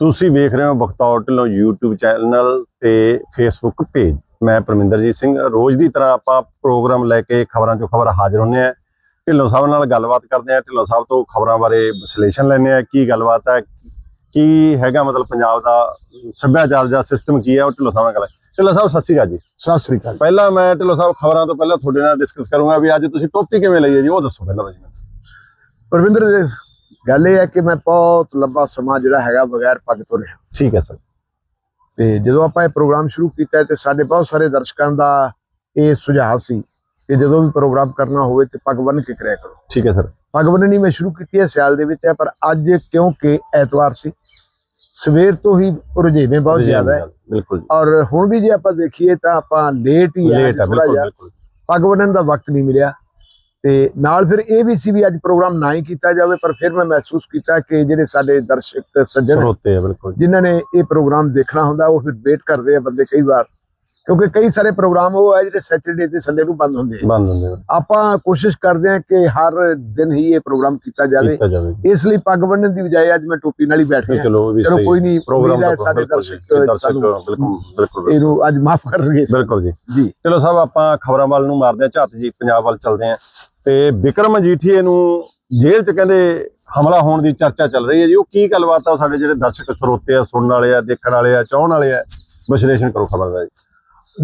ਤੁਸੀਂ ਵੇਖ ਰਹੇ ਹੋ ਬਖਤੌਰ ਢਿੱਲੋਂ YouTube ਚੈਨਲ ਤੇ Facebook ਪੇਜ ਮੈਂ ਪਰਮਿੰਦਰਜੀਤ ਸਿੰਘ। ਰੋਜ਼ ਦੀ ਤਰ੍ਹਾਂ ਆਪਾਂ ਪ੍ਰੋਗਰਾਮ ਲੈ ਕੇ ਖਬਰਾਂ ਚੋਂ ਖਬਰ ਹਾਜ਼ਰ ਹੁੰਨੇ ਆ ਢਿੱਲੋਂ ਸਾਹਿਬ ਨਾਲ ਗੱਲਬਾਤ ਕਰਦੇ ਆ ਢਿੱਲੋਂ ਸਾਹਿਬ ਤੋਂ ਖਬਰਾਂ ਬਾਰੇ ਵਿਸ਼ਲੇਸ਼ਣ ਲੈਂਦੇ ਆ ਕੀ ਗੱਲਬਾਤ ਹੈ? ਕੀ ਹੈਗਾ ਮਤਲਬ ਪੰਜਾਬ ਦਾ ਸੱਭਿਆਚਾਰ ਦਾ ਸਿਸਟਮ ਕੀ ਹੈ? ਉਹ ਢਿੱਲੋਂ ਸਾਹਿਬ ਨਾਲ ਗੱਲ ਢਿੱਲੋਂ ਸਾਹਿਬ ਸਤਿ ਸ਼੍ਰੀ ਅਕਾਲ ਜੀ। ਸਤਿ ਸ੍ਰੀ ਅਕਾਲ ਪਹਿਲਾਂ ਮੈਂ ਢਿੱਲੋਂ ਸਾਹਿਬ ਖਬਰਾਂ ਤੋਂ ਪਹਿਲਾਂ ਤੁਹਾਡੇ ਨਾਲ ਡਿਸਕਸ ਕਰੂੰਗਾ ਵੀ ਅੱਜ ਤੁਸੀਂ ਟੋਪੀ ਕਿਵੇਂ ਲਈ ਹੈ ਜੀ? ਉਹ ਦੱਸੋ ਪਹਿਲਾਂ ਮੈਨੂੰ। ਪਰਵਿੰਦਰ ਜੀ, ਗੱਲ ਇਹ ਹੈ ਕਿ ਮੈਂ ਬਹੁਤ ਲੰਬਾ ਸਮਾਂ ਜਿਹੜਾ ਹੈਗਾ ਬਗੈਰ ਪੱਗ ਤੋਂ ਰਿਹਾ। ਠੀਕ ਹੈ ਸਰ। ਤੇ ਜਦੋਂ ਆਪਾਂ ਇਹ ਪ੍ਰੋਗਰਾਮ ਸ਼ੁਰੂ ਕੀਤਾ ਤੇ ਸਾਡੇ ਬਹੁਤ ਸਾਰੇ ਦਰਸ਼ਕਾਂ ਦਾ ਇਹ ਸੁਝਾਅ ਸੀ ਕਿ ਜਦੋਂ ਵੀ ਪ੍ਰੋਗਰਾਮ ਕਰਨਾ ਹੋਵੇ ਤੇ ਪੱਗ ਬੰਨ੍ਹ ਕੇ ਕਰਿਆ ਕਰੋ। ਠੀਕ ਹੈ ਸਰ। ਪੱਗ ਬੰਨ੍ਹਣੀ ਮੈਂ ਸ਼ੁਰੂ ਕੀਤੀ ਹੈ ਸਿਆਲ ਦੇ ਵਿੱਚ ਹੈ ਪਰ ਅੱਜ ਕਿਉਂਕਿ ਐਤਵਾਰ ਸੀ ਸਵੇਰ ਤੋਂ ਹੀ ਰੁਝੇਵੇਂ ਬਹੁਤ ਜ਼ਿਆਦਾ ਹੈ। ਬਿਲਕੁਲ। ਔਰ ਹੁਣ ਵੀ ਜੇ ਆਪਾਂ ਦੇਖੀਏ ਤਾਂ ਆਪਾਂ ਲੇਟ ਹੀ ਹੈ ਬਿਲਕੁਲ ਜਿਹਾ। ਪੱਗ ਬੰਨਣ ਦਾ ਵਕਤ ਨਹੀਂ ਮਿਲਿਆ। ਤੇ ਨਾਲ ਫਿਰ ਇਹ ਵੀ ਸੀ ਵੀ ਅੱਜ ਪ੍ਰੋਗਰਾਮ ਨਾ ਹੀ ਕੀਤਾ ਜਾਵੇ ਪਰ ਫਿਰ ਮੈਂ ਮਹਿਸੂਸ ਕੀਤਾ ਕਿ ਜਿਹੜੇ ਸਾਡੇ ਦਰਸ਼ਕ ਸੱਜਣ ਸਰੋਤੇ ਆ ਬਿਲਕੁਲ। ਜਿਨ੍ਹਾਂ ਨੇ ਇਹ ਪ੍ਰੋਗਰਾਮ ਦੇਖਣਾ ਹੁੰਦਾ ਉਹ ਫਿਰ ਵੇਟ ਕਰਦੇ ਆ ਬੰਦੇ ਕਈ ਵਾਰ ਕਿਉਂਕਿ ਕਈ ਸਾਰੇ ਪ੍ਰੋਗਰਾਮ ਉਹ ਹੈ ਜਿਹੜੇ ਸੈਟਰਡੇ ਤੇ ਸੰਡੇ ਨੂੰ ਬੰਦ ਹੁੰਦੇ ਆ। ਬੰਦ ਹੁੰਦੇ ਆਪਾਂ ਕੋਸ਼ਿਸ਼ ਕਰਦੇ ਹਾਂ ਕਿ ਹਰ ਦਿਨ ਹੀ ਇਹ ਪ੍ਰੋਗਰਾਮ ਕੀਤਾ ਜਾਵੇ। ਇਸ ਲਈ ਪੱਗ ਬੰਨਣ ਦੀ ਬਜਾਏ ਅੱਜ ਮੈਂ ਟੋਪੀ ਨਾਲ ਹੀ ਬੈਠ ਗਿਆ। ਚਲੋ ਕੋਈ ਨਹੀਂ ਪ੍ਰੋਗਰਾਮ ਦਾ ਸਾਡੇ ਦਰਸ਼ਕ ਬਿਲਕੁਲ ਇਹਨੂੰ ਅੱਜ ਮਾਫ ਕਰਨਗੇ। ਬਿਲਕੁਲ ਜੀ। ਜੀ। ਚਲੋ ਸਾਹਿਬ ਆਪਾਂ ਖਬਰਾਂ ਵੱਲ ਨੂੰ ਮਾਰਦੇ ਆ ਝੱਤ ਜੀ ਪੰਜਾਬ ਵੱਲ ਚੱਲਦੇ ਆ ਤੇ ਵਿਕਰਮ ਮਜੀਠੀਏ ਨੂੰ ਜੇਲ੍ਹ 'ਚ ਕਹਿੰਦੇ ਹਮਲਾ ਹੋਣ ਦੀ ਚਰਚਾ ਚੱਲ ਰਹੀ ਹੈ ਜੀ। ਉਹ ਕੀ ਗੱਲਬਾਤ ਆ? ਸਾਡੇ ਜਿਹੜੇ ਦਰਸ਼ਕ ਸਰੋਤੇ ਆ ਸੁਣਨ ਵਾਲੇ ਆ ਦੇਖਣ ਵਾਲੇ ਆ ਚਾਹਣ ਵਾਲੇ ਆ। ਵਿਸ਼ਲੇਸ਼ਣ ਕਰੋ ਖਬਰ ਦਾ ਜੀ।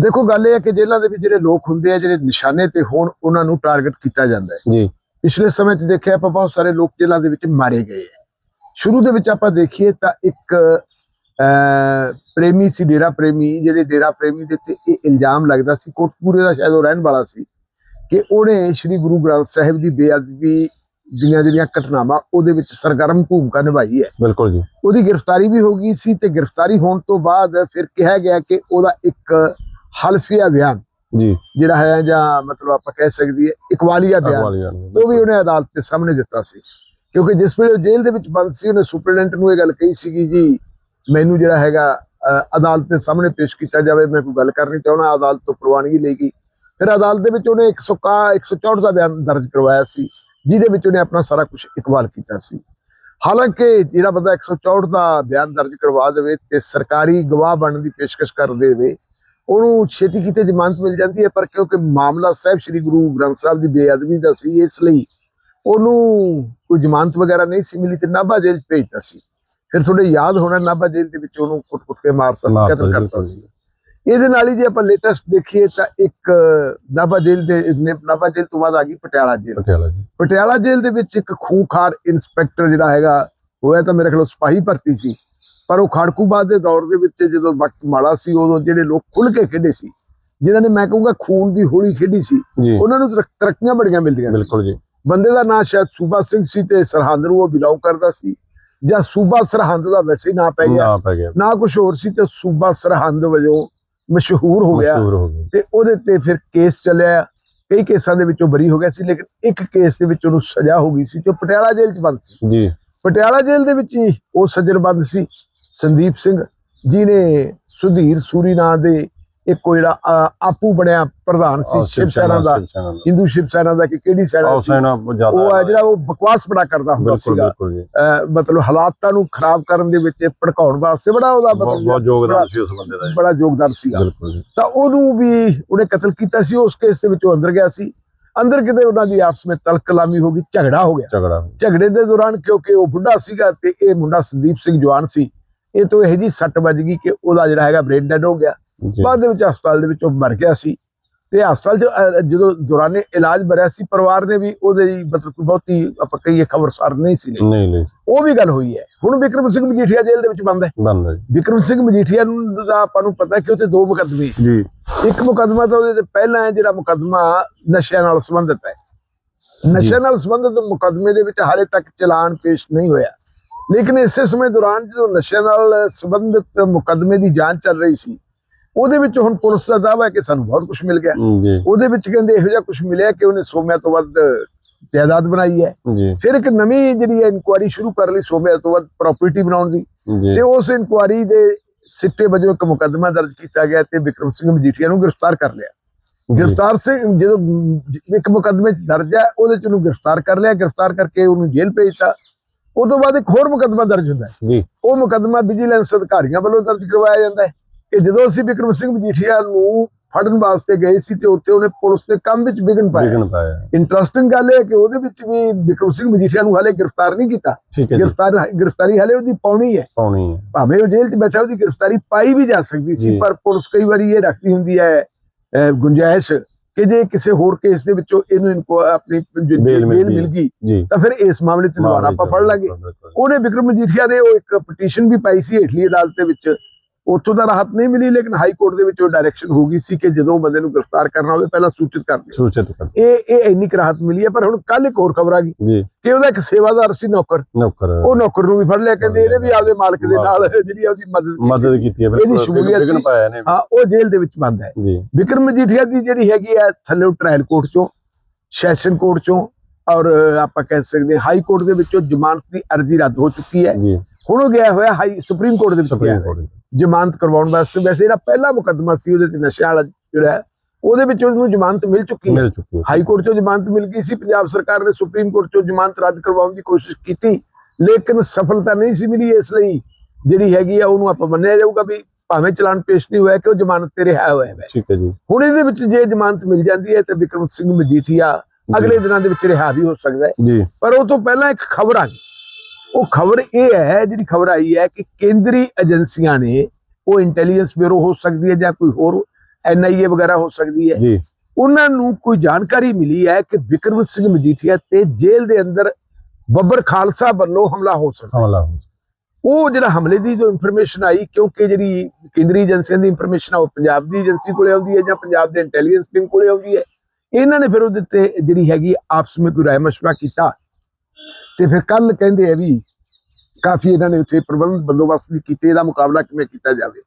ਦੇਖੋ ਗੱਲ ਇਹ ਹੈ ਕਿ ਜੇਲ੍ਹਾਂ ਦੇ ਵਿੱਚ ਜਿਹੜੇ ਲੋਕ ਹੁੰਦੇ ਆ ਜਿਹੜੇ ਨਿਸ਼ਾਨੇ ਤੇ ਹੋਣ ਉਹਨਾਂ ਨੂੰ ਟਾਰਗੇਟ ਕੀਤਾ ਜਾਂਦਾ ਹੈ। ਜੀ। ਪਿਛਲੇ ਸਮੇਂ 'ਚ ਦੇਖਿਆ ਆਪਾਂ ਬਹੁਤ ਸਾਰੇ ਲੋਕ ਜੇਲ੍ਹਾਂ ਦੇ ਵਿੱਚ ਮਾਰੇ ਗਏ ਹੈ। ਸ਼ੁਰੂ ਦੇ ਵਿੱਚ ਆਪਾਂ ਦੇਖੀਏ ਤਾਂ ਇੱਕ ਪ੍ਰੇਮੀ ਸੀ ਡੇਰਾ ਪ੍ਰੇਮੀ। ਜਿਹੜੇ ਡੇਰਾ ਪ੍ਰੇਮੀ ਦੇ ਉੱਤੇ ਇਹ ਇਲਜ਼ਾਮ ਲੱਗਦਾ ਸੀ ਕੋਟਪੂਰੇ ਦਾ ਸ਼ਾਇਦ ਉਹ ਰਹਿਣ ਵਾਲਾ ਸੀ ਕਿ ਉਹਨੇ ਸ੍ਰੀ ਗੁਰੂ ਗ੍ਰੰਥ ਸਾਹਿਬ ਦੀ ਬੇਅਦਬੀ ਦੀਆਂ ਜਿਹੜੀਆਂ ਘਟਨਾਵਾਂ ਉਹਦੇ ਵਿੱਚ ਸਰਗਰਮ ਭੂਮਿਕਾ ਨਿਭਾਈ ਹੈ। ਬਿਲਕੁਲ ਜੀ। ਉਹਦੀ ਗ੍ਰਿਫਤਾਰੀ ਵੀ ਹੋ ਗਈ ਸੀ ਤੇ ਗ੍ਰਿਫਤਾਰੀ ਹੋਣ ਤੋਂ ਬਾਅਦ ਫਿਰ ਕਿਹਾ ਗਿਆ ਕਿ ਉਹਦਾ ਇੱਕ ਹਲਫੀਆ ਬਿਆਨ। ਜੀ। ਜਿਹੜਾ ਹੈ ਜਾਂ ਮਤਲਬ ਆਪਾਂ ਕਹਿ ਸਕਦੀ ਹੈ ਇਕਵਾਲੀਆ ਬਿਆਨ ਉਹ ਵੀ ਉਹਨੇ ਅਦਾਲਤ ਦੇ ਸਾਹਮਣੇ ਦਿੱਤਾ ਸੀ। ਕਿਉਂਕਿ ਜਿਸ ਵੇਲੇ ਜੇਲ੍ਹ ਦੇ ਵਿੱਚ ਬੰਦ ਸੀ ਉਹਨੇ ਸੁਪਰਡੈਂਟ ਨੂੰ ਇਹ ਗੱਲ ਕਹੀ ਸੀਗੀ ਜੀ ਮੈਨੂੰ ਜਿਹੜਾ ਹੈਗਾ ਅਦਾਲਤ ਦੇ ਸਾਹਮਣੇ ਪੇਸ਼ ਕੀਤਾ ਜਾਵੇ ਮੈਂ ਕੋਈ ਗੱਲ ਕਰਨੀ ਚਾਹੁੰਦਾ ਅਦਾਲਤ ਤੋਂ ਪ੍ਰਵਾਨਗੀ ਲਈ ਗਈ ਫਿਰ ਅਦਾਲਤ ਦੇ ਵਿੱਚ ਉਹਨੇ 161 164 ਦਾ ਬਿਆਨ ਦਰਜ ਕਰਵਾਇਆ ਸੀ ਜਿਹਦੇ ਵਿੱਚ ਉਹਨੇ ਆਪਣਾ ਸਾਰਾ ਕੁਝ ਇਕਬਾਲ ਕੀਤਾ ਸੀ। ਹਾਲਾਂਕਿ ਜਿਹੜਾ ਬੰਦਾ 164 ਦਾ ਬਿਆਨ ਦਰਜ ਕਰਵਾ ਦੇਵੇ ਤੇ ਸਰਕਾਰੀ ਗਵਾਹ ਬਣਨ ਦੀ ਪੇਸ਼ਕਸ਼ ਕਰ ਦੇਵੇ ਉਹਨੂੰ ਛੇਤੀ ਕਿਤੇ ਜ਼ਮਾਨਤ ਮਿਲ ਜਾਂਦੀ ਹੈ ਪਰ ਕਿਉਂਕਿ ਮਾਮਲਾ ਸਾਹਿਬ ਸ੍ਰੀ ਗੁਰੂ ਗ੍ਰੰਥ ਸਾਹਿਬ ਦੀ ਬੇਅਦਬੀ ਦਾ ਸੀ ਇਸ ਲਈ ਉਹਨੂੰ ਕੋਈ ਜ਼ਮਾਨਤ ਵਗੈਰਾ ਨਹੀਂ ਸੀ ਮਿਲੀ ਤੇ ਨਾਭਾ ਜੇਲ੍ਹ ਭੇਜਤਾ ਸੀ। ਫਿਰ ਤੁਹਾਡੇ ਯਾਦ ਹੋਣਾ ਨਾਭਾ ਜੇਲ੍ਹ ਦੇ ਵਿੱਚ ਉਹਨੂੰ ਕੁੱਟ-ਕੁੱਟ ਕੇ ਮਾਰਤਾ ਕਤਲ ਕਰਤਾ ਸੀ। ਇਹਦੇ ਨਾਲ ਹੀ ਜੇ ਆਪਾਂ ਲੇਟੈਸਟ ਦੇਖੀਏ ਤਾਂ ਇੱਕ ਨਾਭਾ ਜੇਲ੍ਹ ਦੇ ਨਾਭਾ ਜੇਲ੍ਹ ਤੋਂ ਬਾਅਦ ਆ ਗਈ ਪਟਿਆਲਾ ਜੇਲ੍ਹ। ਪਟਿਆਲਾ ਜੀ। ਪਟਿਆਲਾ ਜੇਲ੍ਹ ਦੇ ਵਿੱਚ ਇੱਕ ਖੂੰਖਾਰ ਇਨਸਪੈਕਟਰ ਜਿਹੜਾ ਹੈਗਾ ਹੋਇਆ ਤਾਂ ਮੇਰੇ ਖਿਆਲ ਸਿਪਾਹੀ ਭਰਤੀ ਸੀ। ਪਰ ਉਹ ਖੜਕੂਬਾਦ ਦੇ ਦੌਰ ਦੇ ਵਿੱਚ ਜਦੋਂ ਵਕਤ ਮਾੜਾ ਸੀ ਉਦੋਂ ਜਿਹੜੇ ਲੋਕ ਖੁੱਲ ਕੇ ਖੇਡੇ ਸੀ ਜਿਨ੍ਹਾਂ ਨੇ ਮੈਂ ਕਹੂੰਗਾ ਖੂਨ ਦੀ ਹੋਲੀ ਖੇਡੀ ਸੀ ਉਹਨਾਂ ਨੂੰ ਤਰੱਕ- ਤਰੱਕੀਆਂ ਬੜੀਆਂ ਮਿਲਦੀਆਂ ਸੀ। ਬਿਲਕੁਲ ਜੀ। ਬੰਦੇ ਦਾ ਨਾਂ ਸ਼ਾਇਦ ਸੂਬਾ ਸਿੰਘ ਸੀ ਤੇ ਸਰਹੰਦ ਨੂੰ ਉਹ ਬਿਲੋਂਗ ਕਰਦਾ ਸੀ ਜਾਂ ਸੂਬਾ ਸਰਹੰਦ ਦਾ ਵੈਸੇ ਹੀ ਨਾਂ ਪੈ ਗਿਆ। ਨਾ ਕੁਝ ਹੋਰ ਸੀ ਤੇ ਸੂਬਾ ਸਰਹੰਦ ਵਜੋਂ ਮਸ਼ਹੂਰ ਹੋ ਗਿਆ। ਤੇ ਉਹਦੇ ਤੇ ਫਿਰ ਕੇਸ ਚੱਲਿਆ। ਕਈ ਕੇਸਾਂ ਦੇ ਵਿੱਚੋਂ ਬਰੀ ਹੋ ਗਿਆ ਸੀ ਲੇਕਿਨ ਇੱਕ ਕੇਸ ਦੇ ਵਿੱਚ ਉਹਨੂੰ ਸਜ਼ਾ ਹੋ ਗਈ ਸੀ ਤੇ ਪਟਿਆਲਾ ਜੇਲ੍ਹ 'ਚ ਬੰਦ ਸੀ। ਜੀ। ਪਟਿਆਲਾ ਜੇਲ੍ਹ ਦੇ ਵਿੱਚ ਹੀ ਉਹ ਸੱਜਣ ਬੰਦ ਸੀ। ਸੰਦੀਪ ਸਿੰਘ ਜਿਨੇ ਸੁਧੀਰ ਸੂਰੀ ਨਾਂ ਦੇ ਇੱਕ ਜਿਹੜਾ ਆਪੂ ਬਣਿਆ ਪ੍ਰਧਾਨ ਸੀ ਸ਼ਿਵ ਸੈਨਾ ਦਾ ਹਿੰਦੂ ਸ਼ਿਵ ਸੈਨਾ ਦਾ ਕਿ ਕਿਹੜੀ ਸੈਨਾ ਸੀ? ਉਹ ਹੈ ਜਿਹੜਾ ਉਹ ਬਕਵਾਸ ਬੜਾ ਕਰਦਾ ਹੁੰਦਾ ਸੀਗਾ। ਜੀ। ਮਤਲਬ ਹਾਲਾਤਾਂ ਨੂੰ ਖਰਾਬ ਕਰਨ ਦੇ ਵਿੱਚ ਭੜਕਾਉਣ ਵਾਸਤੇ ਬੜਾ ਉਹਦਾ ਬਹੁਤ ਯੋਗਦਾਨ ਸੀ ਉਸ ਬੰਦੇ ਦਾ ਜੀ। ਬੜਾ ਯੋਗਦਾਨ ਸੀਗਾ। ਜੀ। ਤਾਂ ਉਹਨੂੰ ਵੀ ਉਹਨੇ ਕਤਲ ਕੀਤਾ ਸੀ ਉਸ ਕੇਸ ਦੇ ਵਿੱਚ ਉਹ ਅੰਦਰ ਗਿਆ ਸੀ। ਅੰਦਰ ਕਿਤੇ ਉਹਨਾਂ ਦੀ ਆਪਸ ਵਿੱਚ ਤਲਕ ਕਲਾਮੀ ਹੋ ਗਈ ਝਗੜਾ ਹੋ ਗਿਆ। ਝਗੜੇ ਦੇ ਦੌਰਾਨ ਕਿਉਂਕਿ ਉਹ ਬੁੱਢਾ ਸੀਗਾ ਤੇ ਇਹ ਮੁੰਡਾ ਸੰਦੀਪ ਸਿੰਘ ਜਵਾਨ ਸੀ ਇਹ ਤੋਂ ਇਹ ਜੀ ਸੱਟ ਵੱਜ ਗਈ ਕਿ ਉਹਦਾ ਜਿਹੜਾ ਹੈਗਾ ਬ੍ਰੇਨ ਡੈਡ ਹੋ ਗਿਆ। ਬਾਅਦ ਦੇ ਵਿੱਚ ਹਸਪਤਾਲ ਦੇ ਵਿੱਚ ਉਹ ਮਰ ਗਿਆ ਸੀ। ਤੇ ਹਸਪਤਾਲ 'ਚ ਜਦੋਂ ਦੌਰਾਨੇ ਇਲਾਜ ਭਰਿਆ ਸੀ ਪਰਿਵਾਰ ਨੇ ਵੀ ਉਹਦੇ ਮਤਲਬ ਕੋਈ ਬਹੁਤੀ ਆਪਾਂ ਕਹੀਏ ਖਬਰਸਾਰ ਨਹੀਂ ਸੀ। ਨਹੀਂ ਲਈ ਉਹ ਵੀ ਗੱਲ ਹੋਈ ਹੈ। ਹੁਣ ਵਿਕਰਮ ਸਿੰਘ ਮਜੀਠੀਆ ਜੇਲ੍ਹ ਦੇ ਵਿੱਚ ਬੰਦ ਹੈ। ਬੰਦ ਹੈ। ਵਿਕਰਮ ਸਿੰਘ ਮਜੀਠੀਆ ਨੂੰ ਦਾ ਆਪਾਂ ਨੂੰ ਪਤਾ ਕਿ ਉੱਥੇ ਦੋ ਮੁਕੱਦਮੇ ਜੀ। ਇੱਕ ਮੁਕੱਦਮਾ ਤਾਂ ਉਹਦੇ ਤੇ ਪਹਿਲਾਂ ਹੈ ਜਿਹੜਾ ਮੁਕੱਦਮਾ ਨਸ਼ਿਆਂ ਨਾਲ ਸੰਬੰਧਿਤ ਹੈ। ਨਸ਼ਿਆਂ ਨਾਲ ਸੰਬੰਧਿਤ ਮੁਕੱਦਮੇ ਦੇ ਵਿੱਚ ਹਾਲੇ ਤੱਕ ਚਲਾਨ ਪੇਸ਼ ਨਹੀਂ ਹੋਇਆ। ਲੇਕਿਨ ਇਸੇ ਸਮੇਂ ਦੌਰਾਨ ਜਦੋਂ ਨਸ਼ਿਆਂ ਨਾਲ ਸੰਬੰਧਿਤ ਮੁਕੱਦਮੇ ਦੀ ਜਾਂਚ ਚੱਲ ਰਹੀ ਸੀ ਉਹਦੇ ਵਿੱਚ ਹੁਣ ਪੁਲਿਸ ਦਾ ਦਾਅਵਾ ਹੈ ਕਿ ਸਾਨੂੰ ਬਹੁਤ ਕੁਝ ਮਿਲ ਗਿਆ। ਉਹਦੇ ਵਿੱਚ ਕਹਿੰਦੇ ਇਹੋ ਜਿਹਾ ਕੁਝ ਮਿਲਿਆ ਕਿ ਉਹਨੇ ਸੋਮਿਆਂ ਤੋਂ ਵੱਧ ਜਾਇਦਾਦ ਬਣਾਈ ਹੈ। ਫਿਰ ਇੱਕ ਨਵੀਂ ਜਿਹੜੀ ਹੈ ਇਨਕੁਆਰੀ ਸ਼ੁਰੂ ਕਰ ਲਈ ਸੋਮਿਆਂ ਤੋਂ ਵੱਧ ਪ੍ਰਾਪਰਟੀ ਬਣਾਉਣ ਦੀ। ਤੇ ਉਸ ਇਨਕੁਆਰੀ ਦੇ ਸਿੱਟੇ ਵਜੋਂ ਇੱਕ ਮੁਕੱਦਮਾ ਦਰਜ ਕੀਤਾ ਗਿਆ ਤੇ ਵਿਕਰਮ ਸਿੰਘ ਮਜੀਠੀਆ ਨੂੰ ਗ੍ਰਿਫਤਾਰ ਕਰ ਲਿਆ। ਗ੍ਰਿਫਤਾਰ ਸਿੰਘ ਜਦੋਂ ਇੱਕ ਮੁਕੱਦਮੇ 'ਚ ਦਰਜ ਹੈ ਉਹਦੇ 'ਚ ਉਹਨੂੰ ਗ੍ਰਿਫਤਾਰ ਕਰ ਲਿਆ। ਗ੍ਰਿਫਤਾਰ ਕਰਕੇ ਉਹਨੂੰ ਜੇਲ੍ਹ ਭੇਜਤਾ। ਉਹ ਤੋਂ ਬਾਅਦ ਇੱਕ ਹੋਰ ਮੁਕੱਦਮਾ ਦਰਜ ਹੁੰਦਾ ਹੈ। ਜੀ। ਉਹ ਮੁਕੱਦਮਾ ਵਿਜੀਲੈਂਸ ਅਧਿਕਾਰੀਆਂ ਵੱਲੋਂ ਦਰਜ ਕਰਵਾਇਆ ਜਾਂਦਾ ਹੈ ਕਿ ਜਦੋਂ ਅਸੀਂ ਵਿਕਰਮ ਸਿੰਘ ਮਜੀਠੀਆ ਨੂੰ ਫੜਨ ਵਾਸਤੇ ਗਏ ਸੀ ਤੇ ਉੱਥੇ ਉਹਨੇ ਪੁਲਿਸ ਦੇ ਕੰਮ ਵਿੱਚ ਪਾਇਆ। ਵਿਗਨ ਪਾਇਆ। ਇੰਟਰਸਟਿੰਗ ਗੱਲ ਇਹ ਹੈ ਕਿ ਉਹਦੇ ਵਿੱਚ ਵੀ ਵਿਕਰਮ ਸਿੰਘ ਮਜੀਠੀਆ ਨੂੰ ਹਾਲੇ ਗ੍ਰਿਫਤਾਰ ਨਹੀਂ ਕੀਤਾ। ਗ੍ਰਿਫਤਾਰ ਗ੍ਰਿਫਤਾਰੀ ਹਾਲੇ ਉਹਦੀ ਪਾਉਣੀ ਹੈ। ਪਾਉਣੀ ਹੈ। ਭਾਵੇਂ ਉਹ ਜੇਲ੍ਹ 'ਚ ਬੈਠਾ ਉਹਦੀ ਗ੍ਰਿਫਤਾਰੀ ਪਾਈ ਵੀ ਜਾ ਸਕਦੀ ਸੀ। ਪਰ ਪੁਲਿਸ ਕਈ ਵਾਰੀ ਇਹ ਰੱਖਦੀ ਹੁੰਦੀ ਹੈ ਗੁੰਜਾਇਸ਼ ਕਿ ਜੇ ਕਿਸੇ ਹੋਰ ਕੇਸ ਦੇ ਵਿੱਚੋਂ ਇਹਨੂੰ ਇਨਕੋ ਆਪਣੀ ਬੇਲ ਮਿਲ ਗਈ। ਮਿਲ ਗਈ ਜੀ ਤਾਂ ਫਿਰ ਇਸ ਮਾਮਲੇ 'ਚ ਦੁਬਾਰਾ ਆਪਾਂ ਪੜ ਲਾਂਗੇ। ਉਹਨੇ ਵਿਕਰਮ ਮਜੀਠੀਆ ਨੇ ਉਹ ਇੱਕ ਪਟੀਸ਼ਨ ਵੀ ਪਾਈ ਸੀ ਹੇਠਲੀ ਅਦਾਲਤ ਦੇ ਵਿੱਚ ਉੱਥੋਂ ਦਾ ਰਾਹਤ ਨਹੀਂ ਮਿਲੀ ਲੇਕਿਨ ਹਾਈ ਕੋਰਟ ਦੇ ਵਿੱਚ ਉਹ ਡਾਇਰੈਕਸ਼ਨ ਹੋ ਗਈ ਸੀ ਕਿ ਜਦੋਂ ਬੰਦੇ ਨੂੰ ਗ੍ਰਿਫਤਾਰ ਕਰਨਾ ਹੋਵੇ ਪਹਿਲਾਂ ਸੂਚਿਤ ਕਰ ਦਿਓ। ਸੂਚਿਤ ਕਰ ਇਹ ਇਹ ਇੰਨੀ ਰਾਹਤ ਮਿਲੀ ਹੈ ਪਰ ਹੁਣ ਕੱਲ ਇੱਕ ਹੋਰ ਖਬਰ ਆ ਗਈ ਜੀ। ਕਿ ਉਹਦਾ ਇੱਕ ਸੇਵਾਦਾਰ ਸੀ ਨੌਕਰ। ਨੌਕਰ। ਉਹ ਨੌਕਰ ਨੂੰ ਵੀ ਫੜ ਲਿਆ ਕਹਿੰਦੇ ਇਹਨੇ ਵੀ ਆਪਦੇ ਮਾਲਕ ਦੇ ਨਾਲ ਜਿਹੜੀ ਉਹਦੀ ਮਦਦ ਮਦਦ। ਕੀਤੀ ਹੈ ਇਹਦੀ ਸ਼ਮੂਲੀਅਤ। ਪਾਇਆ ਨੇ ਹਾਂ ਉਹ ਜੇਲ੍ਹ ਦੇ ਵਿੱਚ ਬੰਦ ਹੈ। ਜੀ। ਵਿਕਰਮ ਮਜੀਠੀਆ ਦੀ ਜਿਹੜੀ ਹੈਗੀ ਹੈ ਥੱਲੇ ਟ੍ਰਾਇਲ ਕੋਰਟ ਚੋਂ ਸੈਸ਼ਨ ਕੋਰਟ ਚੋਂ ਔਰ ਆਪਾਂ ਕਹਿ ਸਕਦੇ ਹਾਈ ਕੋਰਟ ਦੇ ਵਿੱਚੋਂ ਜ਼ਮਾਨਤ ਦੀ ਅਰਜ਼ੀ ਰੱਦ ਹੋ ਚੁੱਕੀ ਹੈ। ਜੀ। ਹੁਣ ਉਹ ਗਿਆ ਹੋਇਆ ਹਾਈ ਸੁਪਰੀਮ ਕੋਰਟ ਦੇ ਵਿੱਚ ਸੁਪਰੀਮ। ਕੋਰਟ ਜ਼ਮਾਨਤ ਕਰਵਾਉਣ ਵਾਸਤੇ। ਵੈਸੇ ਜਿਹੜਾ ਪਹਿਲਾ ਮੁਕੱਦਮਾ ਸੀ ਉਹਦੇ ਤੇ ਨਸ਼ਿਆਂ ਵਾਲਾ ਜਿਹੜਾ ਉਹਦੇ ਵਿੱਚ ਉਹਨੂੰ ਜ਼ਮਾਨਤ ਮਿਲ ਚੁੱਕੀ ਹੈ। ਮਿਲ ਚੁੱਕੀ ਹੈ। ਹਾਈ ਕੋਰਟ ਚੋਂ ਜ਼ਮਾਨਤ ਮਿਲ ਗਈ ਸੀ। ਪੰਜਾਬ ਸਰਕਾਰ ਨੇ ਸੁਪਰੀਮ ਕੋਰਟ ਚੋਂ ਜ਼ਮਾਨਤ ਰੱਦ ਕਰਵਾਉਣ ਦੀ ਕੋਸ਼ਿਸ਼ ਕੀਤੀ ਲੇਕਿਨ ਸਫਲਤਾ ਨਹੀਂ ਸੀ ਮਿਲੀ ਇਸ ਲਈ। ਜਿਹੜੀ ਹੈਗੀ ਆ ਉਹਨੂੰ ਆਪਾਂ ਮੰਨਿਆ ਜਾਊਗਾ ਵੀ ਭਾਵੇਂ ਚਲਾਨ ਪੇਸ਼ ਨਹੀਂ ਹੋਇਆ ਕਿ ਉਹ ਜ਼ਮਾਨਤ ਤੇ ਰਿਹਾ ਹੋਇਆ ਹੈ ਠੀਕ ਹੈ ਜੀ। ਹੁਣ ਇਹਦੇ ਵਿੱਚ ਜੇ ਜ਼ਮਾਨਤ ਮਿਲ ਜਾਂਦੀ ਹੈ ਤਾਂ ਵਿਕਰਮ ਸਿੰਘ ਮਜੀਠੀਆ ਅਗਲੇ ਦਿਨਾਂ ਦੇ ਵਿੱਚ ਰਿਹਾ ਵੀ ਹੋ ਸਕਦਾ ਹੈ। ਜੀ। ਪਰ ਉਹ ਤੋਂ ਪਹਿਲਾਂ ਇੱਕ ਖਬਰ ਆ ਗਈ। ਉਹ ਖਬਰ ਇਹ ਹੈ ਜਿਹੜੀ ਖਬਰ ਆਈ ਹੈ ਕਿ ਕੇਂਦਰੀ ਏਜੰਸੀਆਂ ਨੇ ਉਹ ਇੰਟੈਲੀਜੈਂਸ ਬਿਊਰੋ ਹੋ ਸਕਦੀ ਹੈ ਜਾਂ ਕੋਈ ਹੋਰ ਐਨਆਈਏ ਵਗੈਰਾ ਹੋ ਸਕਦੀ ਹੈ। ਜੀ। ਉਹਨਾਂ ਨੂੰ ਕੋਈ ਜਾਣਕਾਰੀ ਮਿਲੀ ਹੈ ਕਿ ਵਿਕਰਮ ਸਿੰਘ ਮਜੀਠੀਆ ਤੇ ਜੇਲ੍ਹ ਦੇ ਅੰਦਰ ਬੱਬਰ ਖਾਲਸਾ ਵੱਲੋਂ ਹਮਲਾ ਹੋ ਸਕਦਾ ਹਮਲਾ ਹੋ ਉਹ ਜਿਹੜਾ ਹਮਲੇ ਦੀ ਜੋ ਇਨਫੋਰਮੇਸ਼ਨ ਆਈ ਕਿਉਂਕਿ ਜਿਹੜੀ ਕੇਂਦਰੀ ਏਜੰਸੀਆਂ ਦੀ ਇਨਫੋਰਮੇਸ਼ਨ ਆ ਉਹ ਪੰਜਾਬ ਦੀ ਏਜੰਸੀ ਕੋਲੇ ਆਉਂਦੀ ਹੈ ਜਾਂ ਪੰਜਾਬ ਦੇ ਇੰਟੈਲੀਜੈਂਸ ਟੀਮ ਕੋਲੇ ਆਉਂਦੀ ਹੈ। ਇਹਨਾਂ ਨੇ ਫਿਰ ਉਹਦੇ ਤੇ ਜਿਹੜੀ ਹੈਗੀ ਆਪਸ ਵਿੱਚ ਕੋਈ ਰਾਏ ਮਸ਼ਵਰਾ ਕੀਤਾ। ਤੇ ਫਿਰ ਕੱਲ ਕਹਿੰਦੇ ਆ ਵੀ ਕਾਫੀ ਇਹਨਾਂ ਨੇ ਉੱਥੇ ਪ੍ਰਬੰਧ ਬੰਦੋਬਸਤ ਵੀ ਕੀਤੇ ਇਹਦਾ ਮੁਕਾਬਲਾ ਕਿਵੇਂ ਕੀਤਾ ਜਾਵੇ।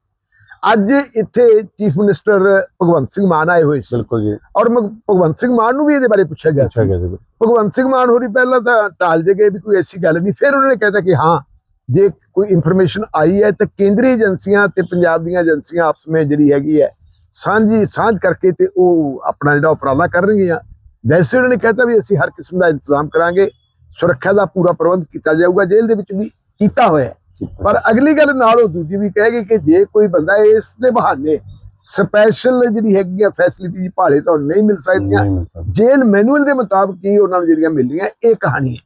ਅੱਜ ਇੱਥੇ ਚੀਫ ਮਿਨਿਸਟਰ ਭਗਵੰਤ ਸਿੰਘ ਮਾਨ ਆਏ ਹੋਏ ਸੀ। ਬਿਲਕੁਲ ਜੀ। ਔਰ ਮ- ਭਗਵੰਤ ਸਿੰਘ ਮਾਨ ਨੂੰ ਵੀ ਇਹਦੇ ਬਾਰੇ ਪੁੱਛਿਆ ਗਿਆ ਸੀ। ਭਗਵੰਤ ਸਿੰਘ ਮਾਨ ਹੋਰੀ ਪਹਿਲਾਂ ਤਾਂ ਟਾਲ ਜੇ ਗਏ ਵੀ ਕੋਈ ਐਸੀ ਗੱਲ ਨਹੀਂ ਫਿਰ ਉਹਨਾਂ ਨੇ ਕਹਿਤਾ ਕਿ ਹਾਂ ਜੇ ਕੋਈ ਇਨਫੋਰਮੇਸ਼ਨ ਆਈ ਹੈ ਤਾਂ ਕੇਂਦਰੀ ਏਜੰਸੀਆਂ ਤੇ ਪੰਜਾਬ ਦੀਆਂ ਏਜੰਸੀਆਂ ਆਪਸ ਵਿੱਚ ਜਿਹੜੀ ਹੈਗੀ ਹੈ ਸਾਂਝੀ ਸਾਂਝ ਕਰਕੇ ਤੇ ਉਹ ਆਪਣਾ ਜਿਹੜਾ ਉਪਰਾਲਾ ਕਰਨਗੀਆਂ। ਵੈਸੇ ਉਹਨਾਂ ਨੇ ਕਹਿਤਾ ਵੀ ਅਸੀਂ ਹਰ ਕਿਸਮ ਦਾ ਇੰਤਜ਼ਾਮ ਕਰਾਂਗੇ। ਸੁਰੱਖਿਆ ਦਾ ਪੂਰਾ ਪ੍ਰਬੰਧ ਕੀਤਾ ਜਾਊਗਾ ਜੇਲ੍ਹ ਦੇ ਵਿੱਚ ਵੀ ਕੀਤਾ ਹੋਇਆ ਪਰ ਅਗਲੀ ਗੱਲ ਨਾਲ ਉਹ ਦੂਜੀ ਵੀ ਕਹੇਗੀ ਕਿ ਜੇ ਕੋਈ ਬੰਦਾ ਇਸ ਦੇ ਬਹਾਨੇ ਸਪੈਸ਼ਲ ਜਿਹੜੀ ਹੈਗੀ ਆ ਫੈਸਿਲਿਟੀ ਭਾਲੇ ਤਾਂ ਨਹੀਂ ਮਿਲ ਸਕਦੀਆਂ ਨਹੀਂ ਮਿਲ ਸਕਦਾ। ਜੇਲ ਮੈਨੂਅਲ ਦੇ ਮੁਤਾਬਕ ਹੀ ਉਹਨਾਂ ਨੂੰ ਜਿਹੜੀਆਂ ਮਿਲੀਆਂ ਇਹ ਕਹਾਣੀ ਹੈ।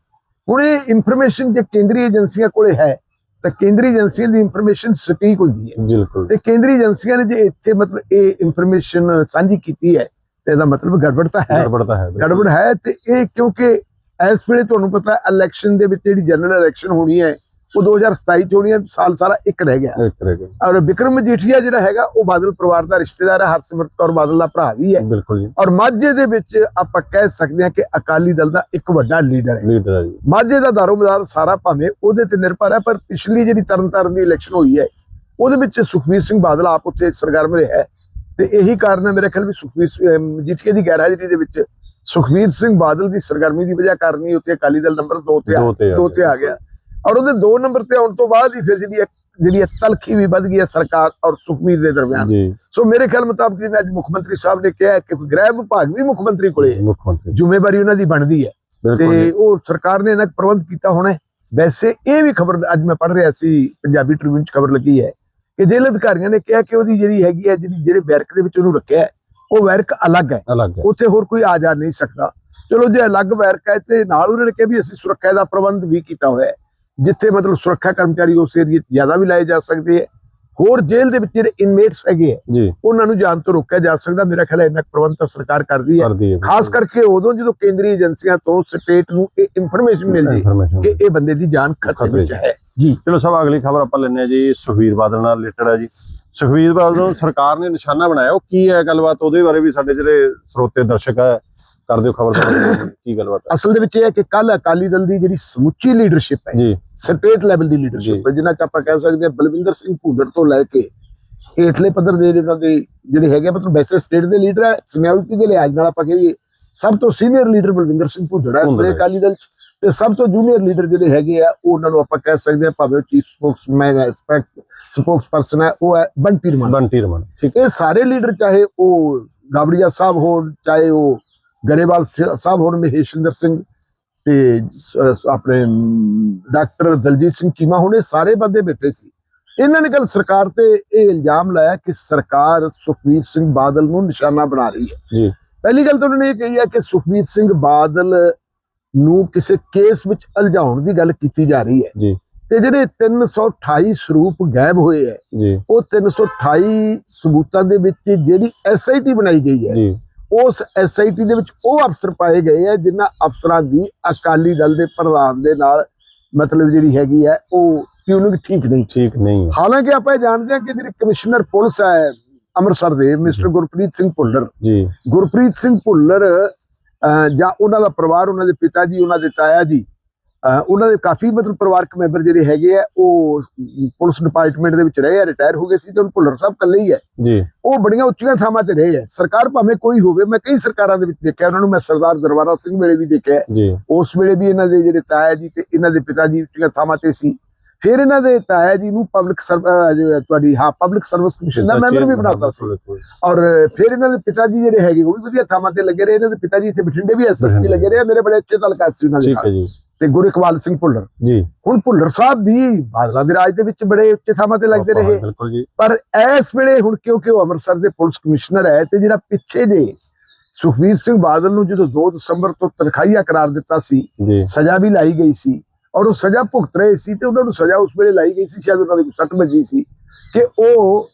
ਹੁਣ ਇਹ ਇਨਫੋਰਮੇਸ਼ਨ ਜੇ ਕੇਂਦਰੀ ਏਜੰਸੀਆਂ ਕੋਲੇ ਹੈ ਤਾਂ ਕੇਂਦਰੀ ਏਜੰਸੀਆਂ ਦੀ ਇਨਫੋਰਮੇਸ਼ਨ ਸਟੀਕ ਹੁੰਦੀ ਹੈ। ਬਿਲਕੁਲ। ਤੇ ਕੇਂਦਰੀ ਏਜੰਸੀਆਂ ਨੇ ਜੇ ਇੱਥੇ ਮਤਲਬ ਇਹ ਇਨਫੋਰਮੇਸ਼ਨ ਸਾਂਝੀ ਕੀਤੀ ਹੈ ਤੇ ਇਹਦਾ ਮਤਲਬ ਗੜਬੜ ਤਾਂ ਹੈ। ਗੜਬੜ ਤਾਂ ਹੈ। ਗੜਬੜ ਹੈ ਤੇ ਇਹ ਕਿਉਂਕਿ ਇਸ ਵੇਲੇ ਤੁਹਾਨੂੰ ਪਤਾ ਇਲੈਕਸ਼ਨ ਦੇ ਵਿੱਚ ਜਿਹੜੀ ਜਨਰਲ ਇਲੈਕਸ਼ਨ ਹੋਣੀ ਹੈ ਉਹ 2027 ਚ ਹੋਣੀ ਹੈ ਸਾਲ ਸਾਰਾ ਇੱਕ ਰਹਿ ਗਿਆ। ਇੱਕ ਰਹਿ ਗਿਆ। ਔਰ ਵਿਕਰਮ ਮਜੀਠੀਆ ਜਿਹੜਾ ਹੈਗਾ ਉਹ ਬਾਦਲ ਪਰਿਵਾਰ ਦਾ ਰਿਸ਼ਤੇਦਾਰ ਹੈ ਹਰਸਿਮਰਤ ਕੌਰ ਬਾਦਲ ਦਾ ਭਰਾ ਵੀ ਹੈ। ਬਿਲਕੁਲ ਜੀ। ਔਰ ਮਾਝੇ ਦੇ ਵਿੱਚ ਆਪਾਂ ਕਹਿ ਸਕਦੇ ਹਾਂ ਕਿ ਅਕਾਲੀ ਦਲ ਦਾ ਇੱਕ ਵੱਡਾ ਲੀਡਰ ਹੈ। ਲੀਡਰ ਹੈ ਜੀ। ਮਾਝੇ ਦਾ ਦਾਰੋਮਦਾਰ ਸਾਰਾ ਭਾਵੇਂ ਉਹਦੇ ਤੇ ਨਿਰਭਰ ਹੈ ਪਰ ਪਿਛਲੀ ਜਿਹੜੀ ਤਰਨਤਾਰਨ ਦੀ ਇਲੈਕਸ਼ਨ ਹੋਈ ਹੈ ਉਹਦੇ ਵਿੱਚ ਸੁਖਵੀਰ ਸਿੰਘ ਬਾਦਲ ਆਪ ਉੱਥੇ ਸਰਗਰਮ ਰਿਹਾ ਤੇ ਇਹੀ ਕਾਰਨ ਹੈ ਮੇਰੇ ਖਿਆਲ ਵੀ ਸੁਖਵੀਰ ਮਜੀਠੀਆ ਦੀ ਗੈਰਹਾਜ਼ਰੀ ਦੇ ਵਿੱਚ ਸੁਖਵੀਰ ਸਿੰਘ ਬਾਦਲ ਦੀ ਸਰਗਰਮੀ ਦੀ ਵਜ੍ਹਾ ਕਾਰਨ ਉੱਥੇ ਅਕਾਲੀ ਦਲ ਨੰਬਰ 2 ਤੇ ਆ ਦੋ ਤੇ ਆ ਦੋ ਗਿਆ। ਔਰ ਉਹਦੇ 2 ਨੰਬਰ ਤੇ ਆਉਣ ਤੋਂ ਬਾਅਦ ਹੀ ਫਿਰ ਜਿਹੜੀ ਇੱਕ- ਜਿਹੜੀ ਤਲਖੀ ਵੀ ਵੱਧ ਗਈ ਹੈ ਸਰਕਾਰ ਔਰ ਸੁਖਵੀਰ ਦੇ ਦਰਮਿਆਨ। ਸੋ ਮੇਰੇ ਖਿਆਲ ਮੁਤਾਬਕ ਜਿਵੇਂ ਅੱਜ ਮੁੱਖ ਮੰਤਰੀ ਸਾਹਿਬ ਨੇ ਕਿਹਾ ਕਿ ਗ੍ਰਹਿ ਵਿਭਾਗ ਵੀ ਮੁੱਖ ਮੰਤਰੀ ਕੋਲੇ ਜ਼ਿੰਮੇਵਾਰੀ ਉਹਨਾਂ ਦੀ ਬਣਦੀ ਹੈ। ਤੇ। ਉਹ ਸਰਕਾਰ ਨੇ ਇਹਨਾਂ ਪ੍ਰਬੰਧ ਕੀਤਾ ਹੋਣਾ। ਵੈਸੇ ਇਹ ਵੀ ਖਬਰ ਅੱਜ ਮੈਂ ਪੜ੍ਹ ਰਿਹਾ ਸੀ ਪੰਜਾਬੀ ਟ੍ਰਿਬਿਊਨ ਚ ਖਬਰ ਲੱਗੀ ਹੈ ਕਿ ਜੇਲ੍ਹ ਅਧਿਕਾਰੀਆਂ ਨੇ ਕਿਹਾ ਕਿ ਉਹਦੀ ਜਿਹੜੀ ਹੈਗੀ ਹੈ ਜਿਹੜੀ ਜਿਹੜੇ ਵਰਕ ਦੇ ਵਿੱਚ ਉਹਨੂੰ ਰੱਖਿਆ ਹੈ, ਉਹ ਵਰਕ ਅਲੱਗ ਹੈ। ਅਲੱਗ ਹੈ। ਉੱਥੇ ਹੋਰ ਕੋਈ ਆ ਜਾ ਨਹੀਂ ਸਕਦਾ। ਚਲੋ ਜੇ ਅਲੱਗ ਵਰਕ ਹੈ ਤੇ ਨਾਲ ਉਹਨਾਂ ਨੇ ਕਿਹਾ ਵੀ ਅਸੀਂ ਸੁਰੱਖਿਆ ਦਾ ਪ੍ਰਬੰਧ ਵੀ ਕੀਤਾ ਹੋਇਆ ਹੈ ਜਿੱਥੇ ਮਤਲਬ ਸੁਰੱਖਿਆ ਕਰਮਚਾਰੀ ਉਸ ਏਰੀਏ ਜ਼ਿਆਦਾ ਵੀ ਲਾਏ ਜਾ ਸਕਦੇ ਹੈ। ਹੋਰ ਜੇਲ੍ਹ ਦੇ ਵਿੱਚ ਜਿਹੜੇ ਇਨਮੇਟਸ ਹੈਗੇ ਜੀ। ਉਹਨਾਂ ਨੂੰ ਜਾਣ ਤੋਂ ਰੋਕਿਆ ਜਾ ਸਕਦਾ। ਮੇਰਾ ਖਿਆਲ ਹੈ ਇੰਨਾ ਪ੍ਰਬੰਧ ਤਾਂ ਸਰਕਾਰ ਕਰਦੀ ਹੈ। ਖਾਸ ਕਰਕੇ ਉਦੋਂ ਜਦੋਂ ਕੇਂਦਰੀ ਏਜੰਸੀਆਂ ਤੋਂ ਸਟੇਟ ਨੂੰ ਇਹ ਇਨਫੋਰਮੇਸ਼ਨ ਮਿਲ ਜੇ ਇਨਫੋਰਮੇਸ਼ਨ ਕਿ ਇਹ ਬੰਦੇ ਦੀ ਜਾਨ ਖਤਰੇ ਵਿੱਚ ਹੈ। ਜੀ। ਚਲੋ ਸਭ ਅਗਲੀ ਖਬਰ ਆਪਾਂ ਹਾਂ ਜੀ ਸੁਖਵੀਰ ਬਾਦਲ ਨਾਲ ਰਿਲੇਟਡ ਹੈ ਜੀ। ਸੁਖਵੀਰ ਬਾਦਲ ਨੂੰ ਸਰਕਾਰ ਨੇ ਨਿਸ਼ਾਨਾ ਬਣਾਇਆ। ਉਹ ਕੀ ਹੈ ਗੱਲਬਾਤ? ਉਹਦੇ ਬਾਰੇ ਵੀ ਸਾਡੇ ਜਿਹੜੇ ਸਰੋਤੇ ਦਰਸ਼ਕ ਹੈ ਕਰ ਦਿਓ ਖਬਰ। ਕੀ ਗੱਲਬਾਤ ਹੈ? ਅਸਲ ਦੇ ਵਿੱਚ ਇਹ ਹੈ ਕਿ ਕੱਲ ਅਕਾਲੀ ਦਲ ਦੀ ਜਿਹੜੀ ਸਮੁੱਚੀ ਲੀਡਰਸ਼ਿਪ ਹੈ ਜੀ। ਸਟੇਟ ਲੈਵਲ ਦੀ ਲੀਡਰਸ਼ਿਪ ਹੈ ਜਿਨ੍ਹਾਂ ਚ ਆਪਾਂ ਕਹਿ ਸਕਦੇ ਹਾਂ ਬਲਵਿੰਦਰ ਸਿੰਘ ਭੂੰਦੜ ਤੋਂ ਲੈ ਕੇ ਹੇਠਲੇ ਪੱਧਰ ਦੇ ਇਹਨਾਂ ਦੇ ਜਿਹੜੇ ਹੈਗੇ ਮਤਲਬ ਵੈਸੇ ਸਟੇਟ ਦੇ ਲੀਡਰ ਹੈ ਸੀਨੀਅਰਿਟੀ ਦੇ ਲਿਹਾਜ਼ ਨਾਲ ਆਪਾਂ ਕਹੀਏ ਸਭ ਤੋਂ ਸੀਨੀਅਰ ਲੀਡਰ ਬਲਵਿੰਦਰ ਸਿੰਘ ਇਸ ਹੈ। ਅਕਾਲੀ ਦਲ ਚ। ਤੇ ਸਭ ਤੋਂ ਜੂਨੀਅਰ ਲੀਡਰ ਜਿਹੜੇ ਹੈਗੇ ਆ ਉਹ ਉਹਨਾਂ ਨੂੰ ਆਪਾਂ ਕਹਿ ਸਕਦੇ ਹਾਂ ਭਾਵੇਂ ਚੀਫ ਸਪੋਕਸਮੈਨ ਹੈ ਸਪੋਕਸ ਪਰਸਨ ਹੈ ਉਹ ਹੈ ਬੰਟੀ ਰਮਨ। ਬੰਟੀ ਰਮਨ ਠੀਕ। ਇਹ ਸਾਰੇ ਲੀਡਰ ਚਾਹੇ ਉਹ ਗਾਬੜੀਆ ਸਾਹਿਬ ਹੋਣ ਚਾਹੇ ਉਹ ਗਰੇਵਾਲ ਸਾਹਿਬ ਹੋਣ ਮਹੇਸ਼ਿੰਦਰ ਸਿੰਘ ਤੇ ਆਪਣੇ ਡਾਕਟਰ ਦਲਜੀਤ ਸਿੰਘ ਚੀਮਾ ਹੁਣੇ ਸਾਰੇ ਬੰਦੇ ਬੈਠੇ ਸੀ। ਇਹਨਾਂ ਨੇ ਕੱਲ ਸਰਕਾਰ ਤੇ ਇਹ ਇਲਜ਼ਾਮ ਲਾਇਆ ਕਿ ਸਰਕਾਰ ਸੁਖਬੀਰ ਸਿੰਘ ਬਾਦਲ ਨੂੰ ਨਿਸ਼ਾਨਾ ਬਣਾ ਰਹੀ ਹੈ। ਜੀ। ਪਹਿਲੀ ਗੱਲ ਤਾਂ ਉਹਨਾਂ ਨੇ ਇਹ ਕਹੀ ਹੈ ਕਿ ਸੁਖਬੀਰ ਸਿੰਘ ਬਾਦਲ ਨੂੰ ਕਿਸੇ ਕੇਸ ਵਿੱਚ ਉਲਝਾਉਣ ਦੀ ਗੱਲ ਕੀਤੀ ਜਾ ਰਹੀ ਹੈ। ਜੀ। ਤੇ ਜਿਹੜੇ 328 ਸਰੂਪ ਗਾਇਬ ਹੋਏ ਹੈ ਜੀ। ਉਹ 328 ਸਬੂਤਾਂ ਦੇ ਵਿੱਚ ਜਿਹੜੀ ਐਸਆਈਟੀ ਬਣਾਈ ਗਈ ਹੈ ਉਸ ਐਸਆਈਟੀ ਦੇ ਵਿੱਚ ਉਹ ਅਫਸਰ ਪਾਏ ਗਏ ਆ ਜਿਨ੍ਹਾਂ ਅਫਸਰਾਂ ਦੀ ਅਕਾਲੀ ਦਲ ਦੇ ਪ੍ਰਧਾਨ ਦੇ ਨਾਲ ਮਤਲਬ ਜਿਹੜੀ ਹੈਗੀ ਹੈ ਉਹ ਟਿਊਨਿੰਗ ਠੀਕ ਨਹੀਂ। ਠੀਕ ਨਹੀਂ ਹਾਲਾਂਕਿ ਆਪਾਂ ਇਹ ਜਾਣਦੇ ਹਾਂ ਕਿ ਜਿਹੜੇ ਕਮਿਸ਼ਨਰ ਪੁਲਿਸ ਹੈ ਅੰਮ੍ਰਿਤਸਰ ਦੇ ਮਿਸਟਰ ਗੁਰਪ੍ਰੀਤ ਸਿੰਘ ਭੁੱਲਰ। ਜੀ। ਗੁਰਪ੍ਰੀਤ ਸਿੰਘ ਭੁੱਲਰ ਜਾਂ ਉਹਨਾਂ ਦਾ ਪਰਿਵਾਰ ਉਹਨਾਂ ਦੇ ਪਿਤਾ ਜੀ ਉਹਨਾਂ ਦੇ ਤਾਇਆ ਜੀ ਉਹਨਾਂ ਦੇ ਕਾਫੀ ਮਤਲਬ ਪਰਿਵਾਰਕ ਮੈਂਬਰ ਜਿਹੜੇ ਹੈਗੇ ਆ ਉਹ ਪੁਲਿਸ ਡਿਪਾਰਟਮੈਂਟ ਦੇ ਵਿੱਚ ਰਹੇ ਆ ਰਿਟਾਇਰ ਹੋ ਗਏ ਸੀ ਤੇ ਹੁਣ ਭੁੱਲਰ ਸਾਹਿਬ ਇਕੱਲੇ ਹੀ ਹੈ ਜੀ। ਉਹ ਬੜੀਆਂ ਉੱਚੀਆਂ ਥਾਵਾਂ ਤੇ ਰਹੇ ਆ। ਸਰਕਾਰ ਭਾਵੇਂ ਕੋਈ ਹੋਵੇ ਮੈਂ ਕਈ ਸਰਕਾਰਾਂ ਦੇ ਵਿੱਚ ਦੇਖਿਆ ਉਹਨਾਂ ਨੂੰ ਮੈਂ ਸਰਦਾਰ ਦਰਬਾਰਾ ਸਿੰਘ ਵੇਲੇ ਵੀ ਦੇਖਿਆ। ਉਸ ਵੇਲੇ ਵੀ ਇਹਨਾਂ ਦੇ ਜਿਹੜੇ ਤਾਇਆ ਜੀ ਤੇ ਇਹਨਾਂ ਦੇ ਪਿਤਾ ਜੀ ਉੱਚੀਆਂ ਥਾਵਾਂ ਤੇ ਸੀ। ਫਿਰ ਇਹਨਾਂ ਦੇ ਤਾਇਆ ਜੀ ਨੂੰ ਪਬਲਿਕ ਤੁਹਾਡੀ ਹਾਂ ਪਬਲਿਕ ਸਰਵਿਸ ਕਮਿਸ਼ਨ ਦਾ ਮੈਂਬਰ ਵੀ ਬਣਾਤਾ ਸੀ। ਔਰ ਫਿਰ ਇਹਨਾਂ ਦੇ ਪਿਤਾ ਜੀ ਜਿਹੜੇ ਹੈਗੇ ਉਹ ਵੀ ਵਧੀਆ ਥਾਵਾਂ ਤੇ ਲੱਗੇ ਰਹੇ। ਇਹਨਾਂ ਦੇ ਪਿਤਾ ਜੀ ਇੱਥੇ ਬਠਿੰਡੇ ਵੀ ਐਸਐਸਪੀ। ਲੱਗੇ ਰਹੇ। ਮੇਰੇ ਬੜੇ ਅੱਛੇ ਤਾਲੁਕਾਤ ਸੀ ਉਹਨਾਂ ਦੇ ਠੀਕ ਹੈ ਜੀ। ਤੇ ਗੁਰਿਕਵਾਲ ਸਿੰਘ ਭੁੱਲਰ। ਜੀ। ਹੁਣ ਭੁੱਲਰ ਸਾਹਿਬ ਵੀ ਬਾਦਲਾਂ ਦੇ ਰਾਜ ਦੇ ਵਿੱਚ ਬੜੇ ਉੱਚੇ ਥਾਵਾਂ ਤੇ ਲੱਗਦੇ ਰਹੇ। ਬਿਲਕੁਲ ਜੀ। ਪਰ ਇਸ ਵੇਲੇ ਹੁਣ ਕਿਉਂਕਿ ਉਹ ਅੰਮ੍ਰਿਤਸਰ ਦੇ ਪੁਲਿਸ ਕਮਿਸ਼ਨਰ ਹੈ ਤੇ ਜਿਹੜਾ ਪਿੱਛੇ ਜੇ ਸੁਖਬੀਰ ਸਿੰਘ ਬਾਦਲ ਨੂੰ ਜਦੋਂ 2 ਦਸੰਬਰ ਤੋਂ ਤਨਖਾਹੀਆ ਕਰਾਰ ਦਿੱਤਾ ਸੀ ਸਜ਼ਾ ਵੀ ਲਾਈ ਗਈ ਸੀ ਔਰ ਉਹ ਸਜ਼ਾ ਭੁਗਤ ਰਹੇ ਸੀ ਤੇ ਉਹਨਾਂ ਨੂੰ ਸਜ਼ਾ ਉਸ ਵੇਲੇ ਲਾਈ ਗਈ ਸੀ ਸ਼ਾਇਦ ਉਹਨਾਂ ਦੀ ਕੋਈ ਸੱਟ ਵੱਜੀ ਸੀ ਕਿ ਉਹ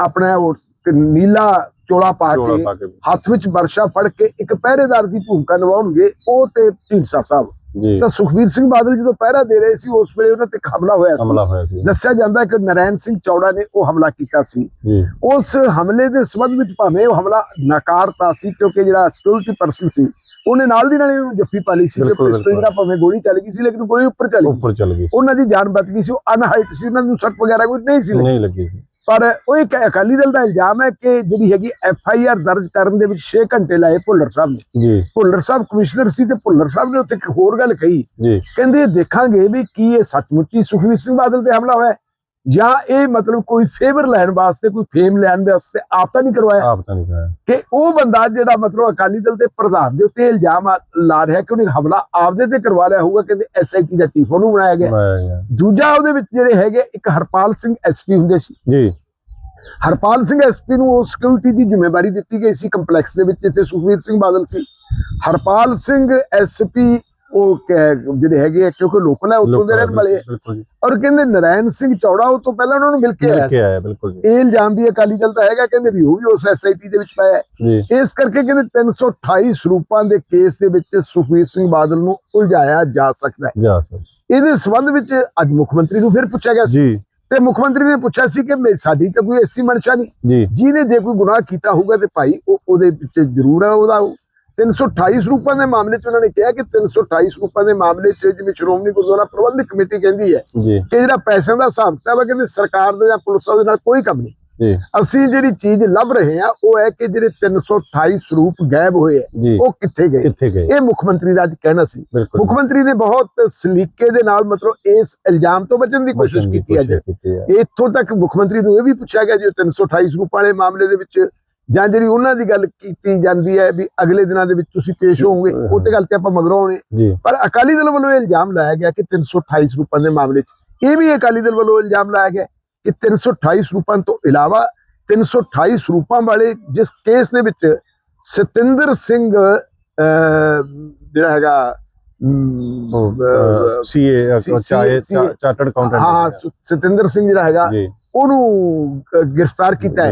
ਆਪਣਾ ਉਹ ਨੀਲਾ ਚੋਲਾ ਪਾ ਕੇ। ਹੱਥ ਵਿੱਚ ਵਰਸ਼ਾ ਫੜ ਕੇ ਇੱਕ ਪਹਿਰੇਦਾਰ ਦੀ ਭੂਮਿਕਾ ਨਿਭਾਉਣਗੇ ਉਹ ਤੇ ਢੀਂਡਸਾ ਸਾਹਿਬ। ਤਾਂ ਸੁਖਬੀਰ ਸਿੰਘ ਬਾਦਲ ਜਦੋਂ ਪਹਿਰਾ ਦੇ ਰਹੇ ਸੀ ਉਸ ਵੇਲੇ ਉਹਨਾਂ ਤੇ ਹਮਲਾ ਹੋਇਆ ਸੀ। ਹਮਲਾ ਹੋਇਆ ਸੀ। ਦੱਸਿਆ ਜਾਂਦਾ ਕਿ ਨਰੈਣ ਸਿੰਘ ਚੌੜਾ ਨੇ ਉਹ ਹਮਲਾ ਕੀਤਾ ਸੀ। ਉਸ ਹਮਲੇ ਦੇ ਸੰਬੰਧ ਵਿੱਚ ਭਾਵੇਂ ਉਹ ਹਮਲਾ ਨਕਾਰਤਾ ਸੀ ਕਿਉਂਕਿ ਜਿਹੜਾ ਸਿਕਿਉਰਿਟੀ ਪਰਸਨ ਸੀ ਉਹਨੇ ਨਾਲ ਦੀ ਨਾਲ ਜੱਫੀ ਪਾ ਲਈ ਸੀ ਕਿ ਪਿਸਤਲ। ਜਿਹੜਾ ਭਾਵੇਂ ਗੋਲੀ ਚੱਲ ਗਈ ਸੀ ਲੇਕਿਨ ਗੋਲੀ ਉੱਪਰ ਚੱਲ ਗਈ। ਉੱਪਰ ਚੱਲ ਗਈ ਉਹਨਾਂ ਦੀ ਜਾਨ ਬਚ ਗਈ ਸੀ ਉਹ ਅਨਹਾਈਟ ਸੀ। ਉਹਨਾਂ ਨੂੰ ਸੱਟ ਵਗੈਰਾ ਕੋਈ ਨਹੀਂ ਸੀ। ਨਹੀਂ ਲੱਗੀ ਸੀ। ਪਰ ਉਹ ਇੱਕ ਅਕਾਲੀ ਦਲ ਦਾ ਇਲਜ਼ਾਮ ਹੈ ਕਿ ਜਿਹੜੀ ਹੈਗੀ ਐਫ ਆਈ ਆਰ ਦਰਜ ਕਰਨ ਦੇ ਵਿੱਚ 6 ਘੰਟੇ ਲਾਏ ਭੁੱਲਰ ਸਾਹਿਬ ਨੇ। ਜੀ। ਭੁੱਲਰ ਸਾਹਿਬ ਕਮਿਸ਼ਨਰ ਸੀ ਤੇ ਭੁੱਲਰ ਸਾਹਿਬ ਨੇ ਉੱਥੇ ਇੱਕ ਹੋਰ ਗੱਲ ਕਹੀ। ਜੀ। ਕਹਿੰਦੇ ਦੇਖਾਂਗੇ ਵੀ ਕੀ ਇਹ ਸੱਚਮੁੱਚੀ ਸੁਖਵੀਰ ਸਿੰਘ ਬਾਦਲ ਤੇ ਹਮਲਾ ਹੋਇਆ ਹੈ। ਜਾਂ ਇਹ ਮਤਲਬ ਕੋਈ ਫੇਵਰ ਲੈਣ ਵਾਸਤੇ ਕੋਈ ਫੇਮ ਲੈਣ ਵਾਸਤੇ ਆਪ ਤਾਂ ਨਹੀਂ ਕਰਵਾਇਆ? ਆਪ ਤਾਂ ਨਹੀਂ ਕਰਾਇਆ ਕਿ ਉਹ ਬੰਦਾ ਜਿਹੜਾ ਮਤਲਬ ਅਕਾਲੀ ਦਲ ਦੇ ਪ੍ਰਧਾਨ ਦੇ ਉੱਤੇ ਇਲਜ਼ਾਮ ਲਾ ਰਿਹਾ ਕਿ ਉਹਨੇ ਹਮਲਾ ਆਪਦੇ ਤੇ ਕਰਵਾ ਲਿਆ ਹੋਊਗਾ ਕਹਿੰਦੇ ਐਸਆਈਟੀ ਦਾ ਚੀਫ ਉਹਨੂੰ ਬਣਾਇਆ ਗਿਆ। ਦੂਜਾ ਉਹਦੇ ਵਿੱਚ ਜਿਹੜੇ ਹੈਗੇ ਇੱਕ ਹਰਪਾਲ ਸਿੰਘ ਐਸਪੀ ਹੁੰਦੇ ਸੀ। ਜੀ। ਹਰਪਾਲ ਸਿੰਘ ਐਸਪੀ ਨੂੰ ਉਹ ਸਿਕਿਉਰਿਟੀ ਦੀ ਜ਼ਿੰਮੇਵਾਰੀ ਦਿੱਤੀ ਗਈ ਸੀ ਕੰਪਲੈਕਸ ਦੇ ਵਿੱਚ ਜਿੱਥੇ ਸੁਖਵੀਰ ਸਿੰਘ ਬਾਦਲ ਸੀ। ਹਰਪਾਲ ਸਿੰਘ ਐਸਪੀ ਉਹ ਜਿਹੜੇ ਹੈਗੇ ਆ, ਕਿਉਂਕਿ ਲੋਕਲ ਹੈ ਉੱਥੋਂ ਦੇ ਰਹਿਣ ਵਾਲੇ ਆ। ਔਰ ਕਹਿੰਦੇ ਨਰਾਇਣ ਸਿੰਘ ਚੌੜਾ ਉਹ ਤੋਂ ਪਹਿਲਾਂ ਉਹਨਾਂ ਨੂੰ ਮਿਲ ਕੇ ਆਇਆ ਸੀ। ਇਹ ਇਲਜ਼ਾਮ ਵੀ ਅਕਾਲੀ ਦਲ ਦਾ ਹੈਗਾ ਕਹਿੰਦੇ ਵੀ ਉਹ ਵੀ ਉਸ ਐਸਆਈਟੀ ਦੇ ਵਿੱਚ ਪਾਇਆ ਇਸ ਕਰਕੇ ਕਹਿੰਦੇ 328 ਸਰੂਪਾਂ ਦੇ ਕੇਸ ਦੇ ਵਿੱਚ ਸੁਖਵੀਰ ਸਿੰਘ ਬਾਦਲ ਨੂੰ ਉਲਝਾਇਆ ਜਾ ਸਕਦਾ ਹੈ। ਇਹਦੇ ਸੰਬੰਧ ਵਿੱਚ ਅੱਜ ਮੁੱਖ ਮੰਤਰੀ ਨੂੰ ਫਿਰ ਪੁੱਛਿਆ ਗਿਆ ਸੀ। ਤੇ ਮੁੱਖ ਮੰਤਰੀ ਨੇ ਪੁੱਛਿਆ ਸੀ ਕਿ ਸਾਡੀ ਤਾਂ ਕੋਈ ਐਸੀ ਮਨਸ਼ਾ ਨਹੀਂ। ਜੀ। ਜਿਹਨੇ ਜੇ ਕੋਈ ਗੁਨਾਹ ਕੀਤਾ ਹੋਊਗਾ ਤੇ ਭਾਈ ਉਹ ਉਹਦੇ ਵਿੱਚ ਜ਼ਰੂਰ ਹੈ ਉਹਦਾ 328 ਸਰੂਪਾਂ ਦੇ ਮਾਮਲੇ 'ਚ ਉਹਨਾਂ ਨੇ ਕਿਹਾ ਕਿ 328 ਸਰੂਪਾਂ ਦੇ ਮਾਮਲੇ 'ਚ ਜਿਵੇਂ ਸ਼੍ਰੋਮਣੀ ਗੁਰਦੁਆਰਾ ਪ੍ਰਬੰਧਕ ਕਮੇਟੀ ਕਹਿੰਦੀ ਹੈ ਕਿ ਜਿਹੜਾ ਪੈਸਿਆਂ ਦਾ ਹਿਸਾਬ ਕਿਤਾਬ ਹੈ ਕਹਿੰਦੇ ਸਰਕਾਰ ਦੇ ਜਾਂ ਪੁਲਿਸ ਦੇ ਨਾਲ ਕੋਈ ਕੰਮ ਨਹੀਂ। ਅਸੀਂ ਜਿਹੜੀ ਚੀਜ਼ ਲੱਭ ਰਹੇ ਹਾਂ ਉਹ ਹੈ ਕਿ ਜਿਹੜੇ 328 ਸਰੂਪ ਗਾਇਬ ਹੋਏ ਆ ਉਹ ਕਿੱਥੇ ਗਏ? ਇਹ ਮੁੱਖ ਮੰਤਰੀ ਦਾ ਅੱਜ ਕਹਿਣਾ ਸੀ। ਮੁੱਖ ਮੰਤਰੀ ਨੇ ਬਹੁਤ ਸਲੀਕੇ ਦੇ ਨਾਲ ਮਤਲਬ ਇਸ ਇਲਜ਼ਾਮ ਤੋਂ ਬਚਣ ਦੀ ਕੋਸ਼ਿਸ਼ ਕੀਤੀ ਅੱਜ। ਇੱਥੋਂ ਤੱਕ ਮੁੱਖ ਮੰਤਰੀ ਨੂੰ ਇਹ ਵੀ ਪੁੱਛਿਆ ਗਿਆ ਜੀ ਉਹ 328 ਸਰੂਪ ਵਾਲੇ ਮਾਮਲੇ ਦੇ ਵਿੱਚ ਜਾਂ ਜਿਹੜੀ ਉਹਨਾਂ ਦੀ ਗੱਲ ਕੀਤੀ ਜਾਂਦੀ ਹੈ ਵੀ ਅਗਲੇ ਦਿਨਾਂ ਦੇ ਵਿੱਚ ਤੁਸੀਂ ਪੇਸ਼ ਹੋਵੋਗੇ ਉਹ ਤੇ ਗੱਲ ਤੇ ਆਪਾਂ ਮਗਰੋਂ ਆਉਣੇ। ਪਰ ਅਕਾਲੀ ਦਲ ਵੱਲੋਂ ਇਲਜ਼ਾਮ ਲਾਇਆ ਗਿਆ ਕਿ 328 ਸਰੂਪਾਂ ਦੇ ਮਾਮਲੇ 'ਚ ਇਹ ਵੀ ਅਕਾਲੀ ਦਲ ਵੱਲੋਂ ਇਲਜ਼ਾਮ ਲਾਇਆ ਗਿਆ ਕਿ 328 ਸਰੂਪਾਂ ਤੋਂ ਇਲਾਵਾ 328 ਸਰੂਪਾਂ ਵਾਲੇ ਜਿਸ ਕੇਸ ਦੇ ਵਿੱਚ ਸਤਿੰਦਰ ਸਿੰਘ ਜਿਹੜਾ ਹੈਗਾ ਸੀਏ ਚਾਰਟਰਡ ਅਕਾਊਂਟੈਂਟ ਹਾਂ ਸਤਿੰਦਰ ਸਿੰਘ ਜਿਹੜਾ ਹੈਗਾ ਉਹਨੂੰ ਗ੍ਰਿਫਤਾਰ ਕੀਤਾ ਹੈ।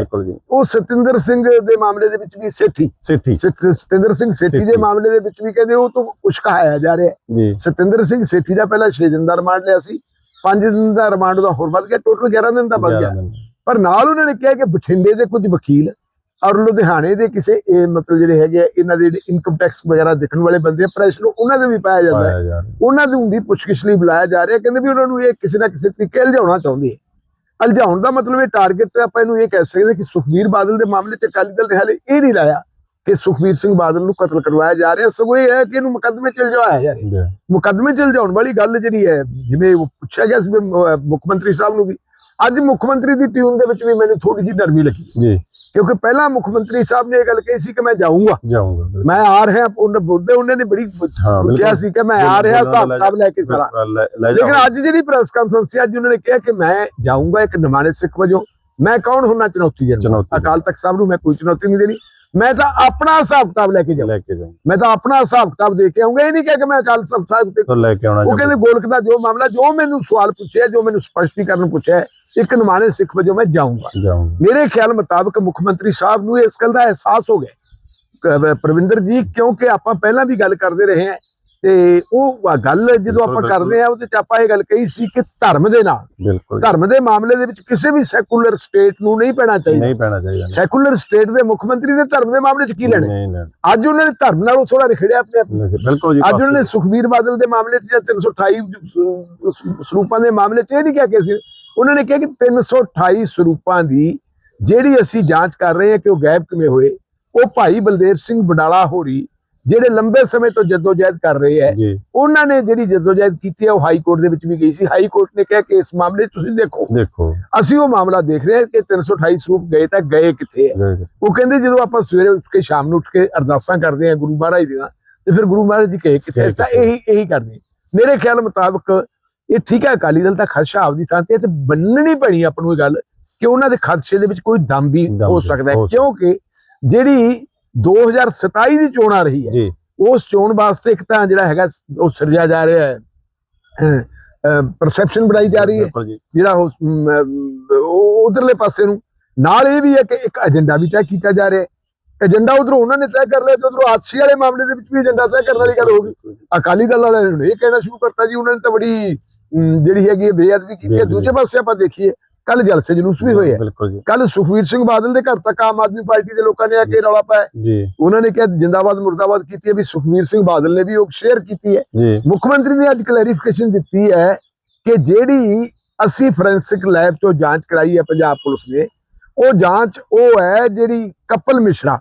ਉਹ ਸਤਿੰਦਰ ਸਿੰਘ ਦੇ ਮਾਮਲੇ ਦੇ ਵਿੱਚ ਵੀ ਸੇਠੀ। ਸਿੱਠੀ। ਸਤ- ਸਤਿੰਦਰ ਸਿੰਘ ਸੇਠੀ ਦੇ। ਮਾਮਲੇ ਦੇ ਵਿੱਚ ਵੀ ਕਹਿੰਦੇ ਉਹ ਤੋਂ ਕੁਛ ਕਹਾਇਆ ਜਾ ਰਿਹਾ ਹੈ। ਸਤਿੰਦਰ ਸਿੰਘ ਸੇਠੀ ਦਾ ਪਹਿਲਾਂ 6 ਦਿਨ ਦਾ ਰਿਮਾਂਡ ਲਿਆ ਸੀ। 5 ਦਿਨ ਦਾ ਰਿਮਾਂਡ ਉਹਦਾ ਹੋਰ ਵੱਧ ਗਿਆ। ਟੋਟਲ 11 ਦਿਨ ਦਾ ਵੱਧ ਗਿਆ। 11 ਦਿਨ। ਪਰ ਨਾਲ ਉਹਨਾਂ ਨੇ ਕਿਹਾ ਕਿ ਬਠਿੰਡੇ ਦੇ ਕੁਝ ਵਕੀਲ ਔਰ ਲੁਧਿਆਣੇ ਦੇ ਕਿਸੇ ਇਹ ਮਤਲਬ ਜਿਹੜੇ ਹੈਗੇ ਇਹਨਾਂ ਦੇ ਇਨਕਮ ਟੈਕਸ ਵਗੈਰਾ ਦੇਖਣ ਵਾਲੇ ਬੰਦੇ ਪ੍ਰੈਸ਼ਰ ਉਹਨਾਂ ਦੇ ਵੀ ਪਾਇਆ ਜਾਂਦਾ ਹੈ। ਉਹਨਾਂ ਨੂੰ ਵੀ ਪੁੱਛਗਿੱਛ ਲਈ ਬੁਲਾਇਆ ਜਾ ਰਿਹਾ। ਕਹਿੰਦੇ ਵੀ ਉਹਨਾਂ ਨੂੰ ਇਹ ਕਿਸੇ ਨਾ ਕਿਸੇ ਤਰੀਕੇ ਉਲਝਾਉਣਾ ਚਾਹੁੰਦੇ ਆ। ਉਲਝਾਉਣ ਦਾ ਮਤਲਬ ਇਹ ਟਾਰਗੇਟ ਆਪਾਂ ਇਹਨੂੰ ਇਹ ਕਹਿ ਸਕਦੇ ਕਿ ਸੁਖਬੀਰ ਬਾਦਲ ਦੇ ਮਾਮਲੇ 'ਚ ਅਕਾਲੀ ਦਲ ਨੇ ਹਾਲੇ ਇਹ ਨਹੀਂ ਲਾਇਆ ਕਿ ਸੁਖਬੀਰ ਸਿੰਘ ਬਾਦਲ ਨੂੰ ਕਤਲ ਕਰਵਾਇਆ ਜਾ ਰਿਹਾ। ਸਗੋਂ ਇਹ ਹੈ ਕਿ ਇਹਨੂੰ ਮੁਕੱਦਮੇ 'ਚ ਉਲਝਾਇਆ ਜਾ ਰਿਹਾ। ਮੁਕੱਦਮੇ 'ਚ ਉਲਝਾਉਣ ਵਾਲੀ ਗੱਲ ਜਿਹੜੀ ਹੈ ਜਿਵੇਂ ਉਹ ਪੁੱਛਿਆ ਗਿਆ ਸੀ ਮੁੱਖ ਮੰਤਰੀ ਸਾਹਿਬ ਨੂੰ ਵੀ ਅੱਜ ਮੁੱਖ ਮੰਤਰੀ ਦੀ ਟਿਊਨ ਦੇ ਵਿੱਚ ਵੀ ਮੈਨੂੰ ਥੋੜੀ ਜਿਹੀ ਨਰਮੀ ਲੱਗੀ। ਜੀ। ਕਿਉਂਕਿ ਪਹਿਲਾਂ ਮੁੱਖ ਮੰਤਰੀ ਸਾਹਿਬ ਨੇ ਇਹ ਗੱਲ ਕਹੀ ਸੀ ਕਿ ਮੈਂ ਜਾਊਂਗਾ। ਜਾਊਂਗਾ। ਮੈਂ ਆ ਰਿਹਾ ਉਹਨੇ ਬੁੱਢੇ ਉਹਨੇ ਨੇ ਬੜੀ। ਕਿਹਾ ਸੀ ਕਿ ਮੈਂ ਆ ਰਿਹਾ ਹਿਸਾਬ ਕਿਤਾਬ ਲੈ ਕੇ ਸਾਰਾ। ਲੇਕਿਨ। ਅੱਜ ਜਿਹੜੀ ਪ੍ਰੈਸ ਕਾਨਫਰੰਸ ਸੀ ਅੱਜ ਉਹਨਾਂ ਨੇ ਕਿਹਾ ਕਿ ਮੈਂ ਜਾਊਂਗਾ ਇੱਕ ਨਿਮਾਣੇ ਸਿੱਖ ਵਜੋਂ। ਮੈਂ ਕੌਣ ਹੁੰਨਾ ਚੁਣੌਤੀ ਦੇਣ। ਅਕਾਲ ਤਖਤ ਸਾਹਿਬ ਨੂੰ ਮੈਂ ਕੋਈ ਚੁਣੌਤੀ ਨਹੀਂ ਦੇਣੀ। ਮੈਂ ਤਾਂ ਆਪਣਾ ਹਿਸਾਬ ਕਿਤਾਬ ਲੈ ਕੇ ਜਾਓ ਮੈਂ ਤਾਂ ਆਪਣਾ ਹਿਸਾਬ ਕਿਤਾਬ ਦੇ ਕੇ ਆਉਂਗਾ ਇਹ ਨਹੀਂ ਕਿ ਮੈਂ ਅਕਾਲ ਸਾਹਿਬ ਤੇ ਲੈ ਕੇ ਆਉਣਾ ਉਹ ਕਹਿੰਦੇ ਗੋਲਕ ਦਾ ਜੋ ਮਾਮਲਾ ਜੋ ਮੈਨੂੰ ਸਵਾਲ ਪੁੱਛਿਆ ਜੋ ਮੈਨੂੰ ਸਪਸ਼ਟੀਕਰਨ ਪੁੱਛਿਆ ਇੱਕ ਨਿਮਾਣੇ ਸਿੱਖ ਵਜੋਂ ਮੈਂ ਜਾਊਂਗਾ। ਮੇਰੇ ਖਿਆਲ ਮੁਤਾਬਕ ਮੁੱਖ ਮੰਤਰੀ ਸਾਹਿਬ ਨੂੰ ਇਸ ਗੱਲ ਦਾ ਅਹਿਸਾਸ ਹੋ ਗਿਆ। ਪ੍ਰਵਿੰਦਰ ਜੀ ਕਿਉਂਕਿ ਆਪਾਂ ਪਹਿਲਾਂ ਵੀ ਗੱਲ ਕਰਦੇ ਰਹੇ ਹਾਂ ਤੇ ਉਹ ਗੱਲ ਜਦੋਂ ਆਪਾਂ। ਕਰਦੇ ਆ ਉਹਦੇ ਚ ਆਪਾਂ ਇਹ ਗੱਲ ਕਹੀ ਸੀ ਕਿ ਧਰਮ ਦੇ ਨਾਲ ਧਰਮ ਦੇ ਮਾਮਲੇ ਦੇ ਵਿੱਚ ਕਿਸੇ ਵੀ ਸੈਕੂਲਰ ਸਟੇਟ ਨੂੰ ਨਹੀਂ ਪੈਣਾ ਚਾਹੀਦਾ। ਨਹੀਂ ਪੈਣਾ ਚਾਹੀਦਾ। ਸੈਕੂਲਰ ਸਟੇਟ ਦੇ ਮੁੱਖ ਮੰਤਰੀ ਨੇ ਧਰਮ ਦੇ ਮਾਮਲੇ 'ਚ ਕੀ ਲੈਣਾ? ਅੱਜ ਉਹਨਾਂ ਨੇ ਧਰਮ ਨਾਲੋਂ ਥੋੜਾ ਰਿਖੜਿਆ ਆਪਣੇ ਆਪ। ਬਿਲਕੁਲ ਜੀ ਅੱਜ ਉਹਨਾਂ ਨੇ ਸੁਖਬੀਰ ਬਾਦਲ ਦੇ ਮਾਮਲੇ 'ਚ ਜਾਂ 328 ਸ- ਸ- ਸਰੂਪਾਂ ਦੇ ਮਾਮਲੇ 'ਚ ਇਹ ਨਹੀਂ ਕਿਹਾ ਕਿ ਸੀ ਉਹਨਾਂ ਨੇ ਕਿਹਾ ਕਿ 328 ਸਰੂਪਾਂ ਦੀ ਜਿਹੜੀ ਅਸੀਂ ਜਾਂਚ ਕਰ ਰਹੇ ਹਾਂ ਕਿ ਉਹ ਗਾਇਬ ਕਿਵੇਂ ਹੋਏ ਉਹ ਭਾਈ ਬਲਦੇਵ ਸਿੰਘ ਬਡਾਲਾ ਹੋਰੀ ਜਿਹੜੇ ਲੰਬੇ ਸਮੇਂ ਤੋਂ ਜਦੋਜਹਿਦ ਕਰ ਰਹੇ ਹੈ ਉਹਨਾਂ ਨੇ ਜਿਹੜੀ ਜਦੋਜਹਿਦ ਕੀਤੀ ਹੈ ਉਹ ਹਾਈ ਕੋਰਟ ਦੇ ਵਿੱਚ ਵੀ ਗਈ ਸੀ। ਹਾਈ ਕੋਰਟ ਨੇ ਕਿਹਾ ਕਿ ਇਸ ਮਾਮਲੇ ਤੁਸੀਂ ਦੇਖੋ। ਦੇਖੋ। ਅਸੀਂ ਉਹ ਮਾਮਲਾ ਦੇਖ ਰਹੇ ਹਾਂ ਕਿ 328 ਸਰੂਪ ਗਏ ਤਾਂ ਗਏ ਕਿੱਥੇ ਹੈ। ਉਹ ਕਹਿੰਦੇ ਜਦੋਂ ਆਪਾਂ ਸਵੇਰੇ ਉੱਠ ਕੇ ਸ਼ਾਮ ਨੂੰ ਉੱਠ ਕੇ ਅਰਦਾਸਾਂ ਕਰਦੇ ਹਾਂ ਗੁਰੂ ਮਹਾਰਾਜ ਦੀਆਂ ਤੇ ਫਿਰ ਗੁਰੂ ਮਹਾਰਾਜ ਜੀ ਕਹੇ ਕਿੱਥੇ ਇਸ ਤਾਂ ਇਹੀ ਇਹੀ ਕਰਦੇ। ਮੇਰੇ ਖਿਆਲ ਮੁਤਾਬਕ ਇਹ ਠੀਕ ਹੈ ਅਕਾਲੀ ਦਲ ਤਾਂ ਖਰਸ਼ਾ ਆਪਦੀ ਥਾਂ ਤੇ ਬੰਨਣੀ ਪੈਣੀ ਆਪਾਂ ਨੂੰ ਇਹ ਗੱਲ ਕਿ ਉਹਨਾਂ ਦੇ ਖਦਸ਼ੇ ਦੇ ਵਿੱਚ ਕੋਈ ਦਮ ਵੀ ਹੋ ਸਕਦਾ ਹੈ। ਕਿਉਂਕਿ ਜਿਹੜੀ 2027 ਦੀ ਚੋਣ ਆ ਰਹੀ ਹੈ ਉਸ ਚੋਣ ਵਾਸਤੇ ਇੱਕ ਤਾਂ ਜਿਹੜਾ ਹੈਗਾ ਉਹ ਸਿਰਜਿਆ ਜਾ ਰਿਹਾ ਹੈ। ਪਰਸੈਪਸ਼ਨ ਬਣਾਈ ਜਾ ਰਹੀ ਹੈ। ਜਿਹੜਾ ਉਹ ਉਧਰਲੇ ਪਾਸੇ ਨੂੰ। ਨਾਲ ਇਹ ਵੀ ਹੈ ਕਿ ਇੱਕ ਏਜੰਡਾ ਵੀ ਤੈਅ ਕੀਤਾ ਜਾ ਰਿਹਾ ਹੈ। ਏਜੰਡਾ ਉਧਰੋਂ ਉਹਨਾਂ ਨੇ ਤੈਅ ਕਰ ਲਿਆ ਤੇ ਉਧਰੋਂ ਹਾਦਸੇ ਵਾਲੇ ਮਾਮਲੇ ਦੇ ਵਿੱਚ ਵੀ ਏਜੰਡਾ ਤੈਅ ਕਰਨ ਵਾਲੀ ਗੱਲ ਹੋ ਗਈ। ਅਕਾਲੀ ਦਲ ਵਾਲਿਆਂ ਨੇ ਇਹ ਕਹਿਣਾ ਸ਼ੁਰੂ ਕਰਤਾ ਜੀ ਉਹਨਾਂ ਨੇ ਤਾਂ ਬੜੀ ਜਿਹੜੀ ਹੈਗੀ ਹੈ ਬੇਅਦਬੀ ਕੀਤੀ ਹੈ। ਦੂਜੇ ਪਾਸੇ ਆਪਾਂ ਦੇਖੀਏ ਕੱਲ ਜਲਸੇ ਜਲੂਸ ਵੀ ਹੋਏ ਕੱਲ ਸੁਖਵੀਰ ਸਿੰਘ ਬਾਦਲ ਦੇ ਘਰ ਤੱਕ ਆਮ ਆਦਮੀ ਪਾਰਟੀ ਦੇ ਲੋਕਾਂ ਨੇ ਆ ਕੇ ਰੌਲਾ ਪਾਇਆ। ਉਹਨਾਂ ਨੇ ਕਿਹਾ ਜਿੰਦਾਬਾਦ ਮੁਰਦਾਬਾਦ ਕੀਤੀ ਹੈ ਵੀ ਸੁਖਵੀਰ ਸਿੰਘ ਬਾਦਲ ਨੇ ਵੀ ਉਹ ਸ਼ੇਅਰ ਕੀਤੀ ਹੈ। ਮੁੱਖ ਮੰਤਰੀ ਨੇ ਅੱਜ ਕਲੈਰੀਫਿਕੇਸ਼ਨ ਦਿੱਤੀ ਹੈ ਕਿ ਜਿਹੜੀ ਅਸੀਂ ਫੋਰੈਂਸਿਕ ਲੈਬ ਤੋਂ ਜਾਂਚ ਕਰਾਈ ਹੈ ਪੰਜਾਬ ਪੁਲਿਸ ਨੇ ਉਹ ਜਾਂਚ ਉਹ ਹੈ ਜਿਹੜੀ ਕਪਲ ਮਿਸ਼ਰਾ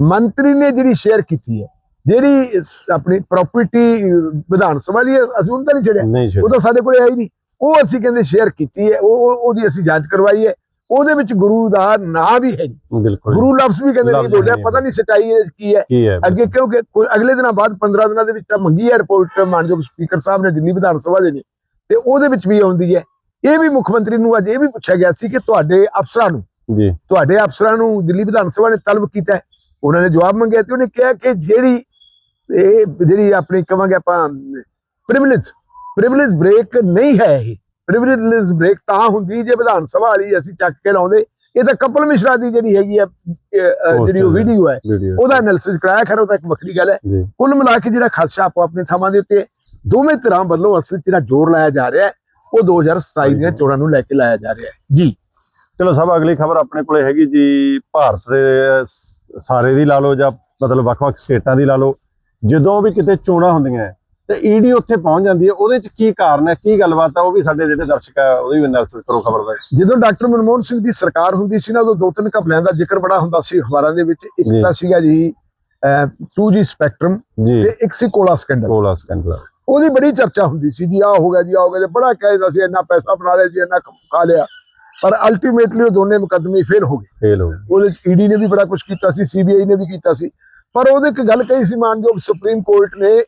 ਮੰਤਰੀ ਨੇ ਜਿਹੜੀ ਸ਼ੇਅਰ ਕੀਤੀ ਹੈ। ਜਿਹੜੀ ਆਪਣੀ ਪ੍ਰਾਪਰਟੀ ਵਿਧਾਨ ਸਭਾ ਦੀ ਅਸੀਂ ਉਹਨੂੰ ਤਾਂ ਨਹੀਂ ਛੜਿਆ ਉਹ ਤਾਂ ਸਾਡੇ ਕੋਲੇ ਆਈ ਨਹੀਂ। ਉਹ ਅਸੀਂ ਕਹਿੰਦੇ ਸ਼ੇਅਰ ਕੀਤੀ ਹੈ। ਉਹ ਉਹ- ਉਹਦੀ ਅਸੀਂ ਜਾਂਚ ਕਰਵਾਈ ਹੈ। ਉਹਦੇ ਵਿੱਚ ਗੁਰੂ ਦਾ ਨਾਂ ਵੀ ਹੈ। ਬਿਲਕੁਲ ਗੁਰੂ ਲਫ਼ਜ਼ ਵੀ ਕਹਿੰਦੇ ਨਹੀਂ ਬੋਲਿਆ ਪਤਾ ਨਹੀਂ ਸਚਾਈ ਕੀ ਹੈ। ਅੱਗੇ ਕਿਉਂਕਿ ਅਗਲੇ ਦਿਨਾਂ ਬਾਅਦ 15 ਦਿਨਾਂ ਦੇ ਵਿੱਚ ਤਾਂ ਮੰਗੀ ਹੈ ਰਿਪੋਰਟ ਮਾਨਯੋਗ ਸਪੀਕਰ ਸਾਹਿਬ ਨੇ ਦਿੱਲੀ ਵਿਧਾਨ ਸਭਾ ਦੇ ਨੇ। ਤੇ ਉਹਦੇ ਵਿੱਚ ਵੀ ਆਉਂਦੀ ਹੈ। ਇਹ ਵੀ ਮੁੱਖ ਮੰਤਰੀ ਨੂੰ ਅੱਜ ਇਹ ਵੀ ਪੁੱਛਿਆ ਗਿਆ ਸੀ ਕਿ ਤੁਹਾਡੇ ਅਫਸਰਾਂ ਨੂੰ ਜੀ। ਤੁਹਾਡੇ ਅਫਸਰਾਂ ਨੂੰ ਦਿੱਲੀ ਵਿਧਾਨ ਸਭਾ ਨੇ ਤਲਬ ਕੀਤਾ ਉਹਨਾਂ ਨੇ ਜਵਾਬ ਮੰਗਿਆ ਤੇ ਉਹਨੇ ਕਿਹਾ ਕਿ ਜਿਹੜੀ ਇਹ ਜਿਹੜੀ ਆਪਣੀ ਕਵਾਂਗੇ ਆਪਾਂ ਪ੍ਰਿਵਿਲੇਜ ਪ੍ਰਿਵਿਲੇਜ ਬ੍ਰੇਕ ਨਹੀਂ ਹੈ ਇਹ। ਪ੍ਰਿਵਿਲੇਜ ਬ੍ਰੇਕ ਤਾਂ ਹੁੰਦੀ ਜੇ ਵਿਧਾਨ ਸਭਾ ਵਾਲੀ ਅਸੀਂ ਚੱਕ ਕੇ ਲਾਉਂਦੇ। ਇਹ ਤਾਂ ਕਪਲ ਮਿਸ਼ਰਾ ਦੀ ਜਿਹੜੀ ਹੈਗੀ ਆ ਅਹ, ਜਿਹੜੀ ਉਹ ਹੈ। ਵੀਡੀਓ ਹੈ। ਉਹਦਾ ਐਨਾਲਿਸਿਸ ਕਰਾਇਆ ਖੈਰ ਤਾਂ ਇੱਕ ਵੱਖਰੀ ਗੱਲ ਹੈ। ਕੁੱਲ ਮਿਲਾ ਕੇ ਜਿਹੜਾ ਖਾਦਸ਼ਾ ਆਪੋ ਆਪਣੇ ਥਾਵਾਂ ਦੇ ਉੱਤੇ ਦੋਵੇਂ ਧਿਰਾਂ ਵੱਲੋਂ ਅਸਲ ਜਿਹੜਾ ਜ਼ੋਰ ਲਾਇਆ ਜਾ ਰਿਹਾ ਹੈ ਉਹ 2027 ਦੀਆਂ ਚੋਣਾਂ ਨੂੰ ਲੈ ਕੇ ਲਾਇਆ ਜਾ ਰਿਹਾ ਹੈ। ਜੀ। ਚਲੋ ਸਭ ਅਗਲੀ ਖਬਰ ਆਪਣੇ ਕੋਲੇ ਹੈਗੀ ਜੀ ਭਾਰਤ ਦੇ ਸਾਰੇ ਦੀ ਲਾ ਲਓ ਜਾਂ ਮਤਲਬ ਵੱਖ-ਵੱਖ ਸਟੇਟਾਂ ਦੀ ਲਾ ਲਓ। ਜਦੋਂ ਵੀ ਕਿਤੇ ਚੋਣਾਂ ਹੁੰਦੀਆਂ ਤੇ ਈਡੀ ਉੱਥੇ ਪਹੁੰਚ ਜਾਂਦੀ ਹੈ ਉਹਦੇ ਚ ਕੀ ਕਾਰਨ ਹੈ ਕੀ ਗੱਲਬਾਤ ਹੈ ਉਹ ਵੀ ਸਾਡੇ ਜਿਹੜੇ ਦਰਸ਼ਕ ਆ ਉਹਦੀ ਵੀ ਐਨਾਲਿਸਿਸ ਕਰੋ ਖਬਰ ਦਾ ਜਦੋਂ ਡਾਕਟਰ ਮਨਮੋਹਨ ਸਿੰਘ ਦੀ ਸਰਕਾਰ ਹੁੰਦੀ ਸੀ ਨਾ ਉਦੋਂ ਦੋ ਤਿੰਨ ਘਪਲਿਆਂ ਦਾ ਜ਼ਿਕਰ ਬੜਾ ਹੁੰਦਾ ਸੀ ਅਖਬਾਰਾਂ ਦੇ ਵਿੱਚ ਇੱਕ। ਤਾਂ ਸੀਗਾ ਜੀ 2G ਸਪੈਕਟਰਮ ਤੇ ਇੱਕ ਸੀ ਕੋਲਾ ਸਕੈਂਡਲ ਕੋਲਾ ਸਕੈਂਡਲ ਉਹਦੀ ਬੜੀ ਚਰਚਾ ਹੁੰਦੀ ਸੀ ਜੀ ਆ ਹੋ ਗਿਆ ਜੀ ਆ ਹੋ ਗਿਆ ਤੇ ਬੜਾ ਕਹਿੰਦਾ ਸੀ ਇੰਨਾ ਪੈਸਾ ਬਣਾ ਲਿਆ ਜੀ ਇੰਨਾ ਖਾ ਲਿਆ। ਪਰ ਅਲਟੀਮੇਟਲੀ ਉਹ ਦੋਨੇ ਮੁਕੱਦਮੇ ਫੇਲ ਹੋ ਗਏ। ਫੇਲ ਹੋ ਗਈ ਉਹਦੇ ਈਡੀ ਨੇ ਵੀ ਬੜਾ ਕੁਝ ਕੀਤਾ ਸੀ ਸੀਬੀਆਈ ਨੇ ਵੀ ਕੀਤਾ ਸੀ। ਪਰ ਉਹਦੇ ਇੱਕ ਗੱਲ ਕਹੀ ਸੀ ਮਾਨਯੋਗ ਸੁਪਰੀਮ ਕੋਰਟ ਨੇ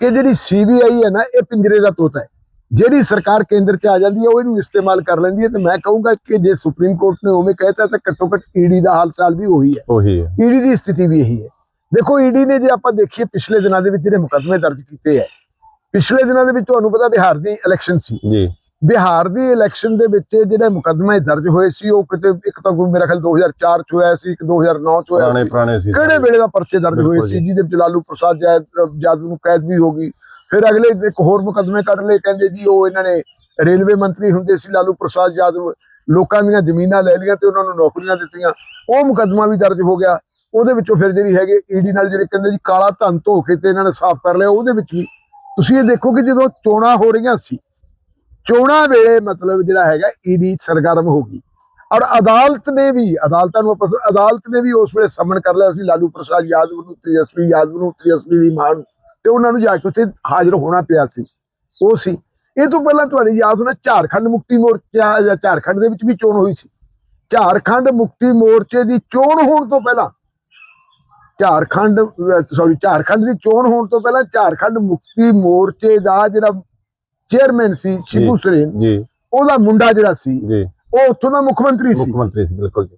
ਕਿ ਜਿਹੜੀ ਸੀਬੀਆਈ ਹੈ ਨਾ ਇਹ ਪਿੰਜਰੇ ਦਾ ਤੋਤਾ ਹੈ। ਜਿਹੜੀ ਸਰਕਾਰ ਕੇਂਦਰ 'ਚ ਆ ਜਾਂਦੀ ਹੈ ਉਹ ਇਹਨੂੰ ਇਸਤੇਮਾਲ ਕਰ ਲੈਂਦੀ ਹੈ ਤੇ ਮੈਂ ਕਹੂੰਗਾ ਕਿ ਜੇ ਸੁਪਰੀਮ ਕੋਰਟ ਨੇ ਉਵੇਂ ਕਹਿਤਾ ਤਾਂ ਘੱਟੋ ਘੱਟ ਈਡੀ ਦਾ ਹਾਲ ਚਾਲ ਵੀ ਉਹੀ ਹੈ। ਉਹੀ ਹੈ। ਈਡੀ ਦੀ ਸਥਿਤੀ ਵੀ ਇਹੀ ਹੈ। ਦੇਖੋ ਈਡੀ ਨੇ ਜੇ ਆਪਾਂ ਦੇਖੀਏ ਪਿਛਲੇ ਦਿਨਾਂ ਦੇ ਵਿੱਚ ਜਿਹੜੇ ਮੁਕੱਦਮੇ ਦਰਜ ਕੀਤੇ ਹੈ ਪਿਛਲੇ ਦਿਨਾਂ ਦੇ ਵਿੱਚ ਤੁਹਾਨੂੰ ਪਤਾ ਬਿਹਾਰ ਦੀ ਇਲੈਕਸ਼ਨ ਸੀ। ਜੀ। ਬਿਹਾਰ ਦੀ ਇਲੈਕਸ਼ਨ ਦੇ ਵਿੱਚ ਜਿਹੜੇ ਮੁਕੱਦਮੇ ਦਰਜ ਹੋਏ ਸੀ ਉਹ ਕਿਤੇ ਇੱਕ ਤਾਂ ਕੋਈ ਮੇਰਾ ਖਿਆਲ 2004 ਚ ਹੋਇਆ ਸੀ ਇੱਕ 2009 ਚ ਹੋਇਆ ਸੀ। ਪੁਰਾਣੇ ਸੀ ਕਿਹੜੇ ਵੇਲੇ ਦਾ ਪਰਚੇ ਦਰਜ ਹੋਏ ਸੀ। ਜਿਹਦੇ ਵਿੱਚ ਲਾਲੂ ਪ੍ਰਸਾਦ ਜੈ- ਜਾਦਵ ਨੂੰ ਕੈਦ ਵੀ ਹੋ ਗਈ। ਫਿਰ ਅਗਲੇ ਇੱਕ ਹੋਰ ਮੁਕੱਦਮੇ ਕੱਢ ਲਏ ਕਹਿੰਦੇ ਜੀ ਉਹ ਇਹਨਾਂ ਨੇ ਰੇਲਵੇ ਮੰਤਰੀ ਹੁੰਦੇ ਸੀ ਲਾਲੂ ਪ੍ਰਸਾਦ ਜਾਦਵ ਲੋਕਾਂ ਦੀਆਂ ਜ਼ਮੀਨਾਂ ਲੈ ਲਈਆਂ ਤੇ ਉਹਨਾਂ ਨੂੰ ਨੌਕਰੀਆਂ ਦਿੱਤੀਆਂ। ਉਹ ਮੁਕੱਦਮਾ ਵੀ ਦਰਜ ਹੋ ਗਿਆ। ਉਹਦੇ ਵਿੱਚੋਂ ਫਿਰ ਜਿਹੜੀ ਹੈਗੇ ਈਡੀ ਨਾਲ ਜਿਹੜੇ ਕਹਿੰਦੇ ਜੀ ਕਾਲਾ ਧਨ ਧੋ ਕੇ ਤੇ ਇਹਨਾਂ ਨੇ ਸਾਫ਼ ਕਰ ਲਿਆ ਉਹਦੇ ਵਿੱਚ ਵੀ। ਤੁਸੀਂ ਇਹ ਦੇਖੋ ਕਿ ਜਦੋਂ ਚੋਣਾਂ ਹੋ ਰਹੀਆਂ ਸੀ ਚੋਣਾਂ ਵੇਲੇ ਮਤਲਬ ਜਿਹੜਾ ਹੈਗਾ ਈਡੀ ਸਰਗਰਮ ਹੋ ਗਈ। ਔਰ ਅਦਾਲਤ ਨੇ ਵੀ, ਅਦਾਲਤਾਂ ਨੂੰ ਆਪਾਂ ਅਦਾਲਤ ਨੇ ਵੀ ਉਸ ਵੇਲੇ ਸਮਨ ਕਰ ਲਿਆ ਸੀ, ਲਾਲੂ ਪ੍ਰਸਾਦ ਯਾਦਵ ਨੂੰ, ਤੇਜਸਵੀ ਯਾਦਵ ਨੂੰ, ਤੇਜਸਵੀ ਦੀ ਮਾਂ ਤੇ ਉਹਨਾਂ ਨੂੰ ਜਾ ਕੇ ਉੱਥੇ ਹਾਜ਼ਰ ਹੋਣਾ ਪਿਆ ਸੀ। ਉਹ ਸੀ। ਇਹ ਤੋਂ ਪਹਿਲਾਂ ਤੁਹਾਡੀ ਯਾਦ ਹੋਣਾ ਝਾਰਖੰਡ ਮੁਕਤੀ ਮੋਰਚਾ ਜਾਂ ਝਾਰਖੰਡ ਦੇ ਵਿੱਚ ਵੀ ਚੋਣ ਹੋਈ ਸੀ। ਝਾਰਖੰਡ ਮੁਕਤੀ ਮੋਰਚੇ ਦੀ ਚੋਣ ਹੋਣ ਤੋਂ ਪਹਿਲਾਂ, ਝਾਰਖੰਡ ਸੌਰੀ ਝਾਰਖੰਡ ਦੀ ਚੋਣ ਹੋਣ ਤੋਂ ਪਹਿਲਾਂ ਝਾਰਖੰਡ ਮੁਕਤੀ ਮੋਰਚੇ ਦਾ ਜਿਹੜਾ ਚੇਅਰਮੈਨ ਸੀ ਸ਼ਿਬੂ ਸੋਰੇਨ ਜੀ। ਉਹਦਾ ਮੁੰਡਾ ਜਿਹੜਾ ਸੀ ਜੀ। ਉਹ ਉੱਥੋਂ ਦਾ ਮੁੱਖ ਮੰਤਰੀ ਸੀ। ਮੁੱਖ ਮੰਤਰੀ ਸੀ ਬਿਲਕੁਲ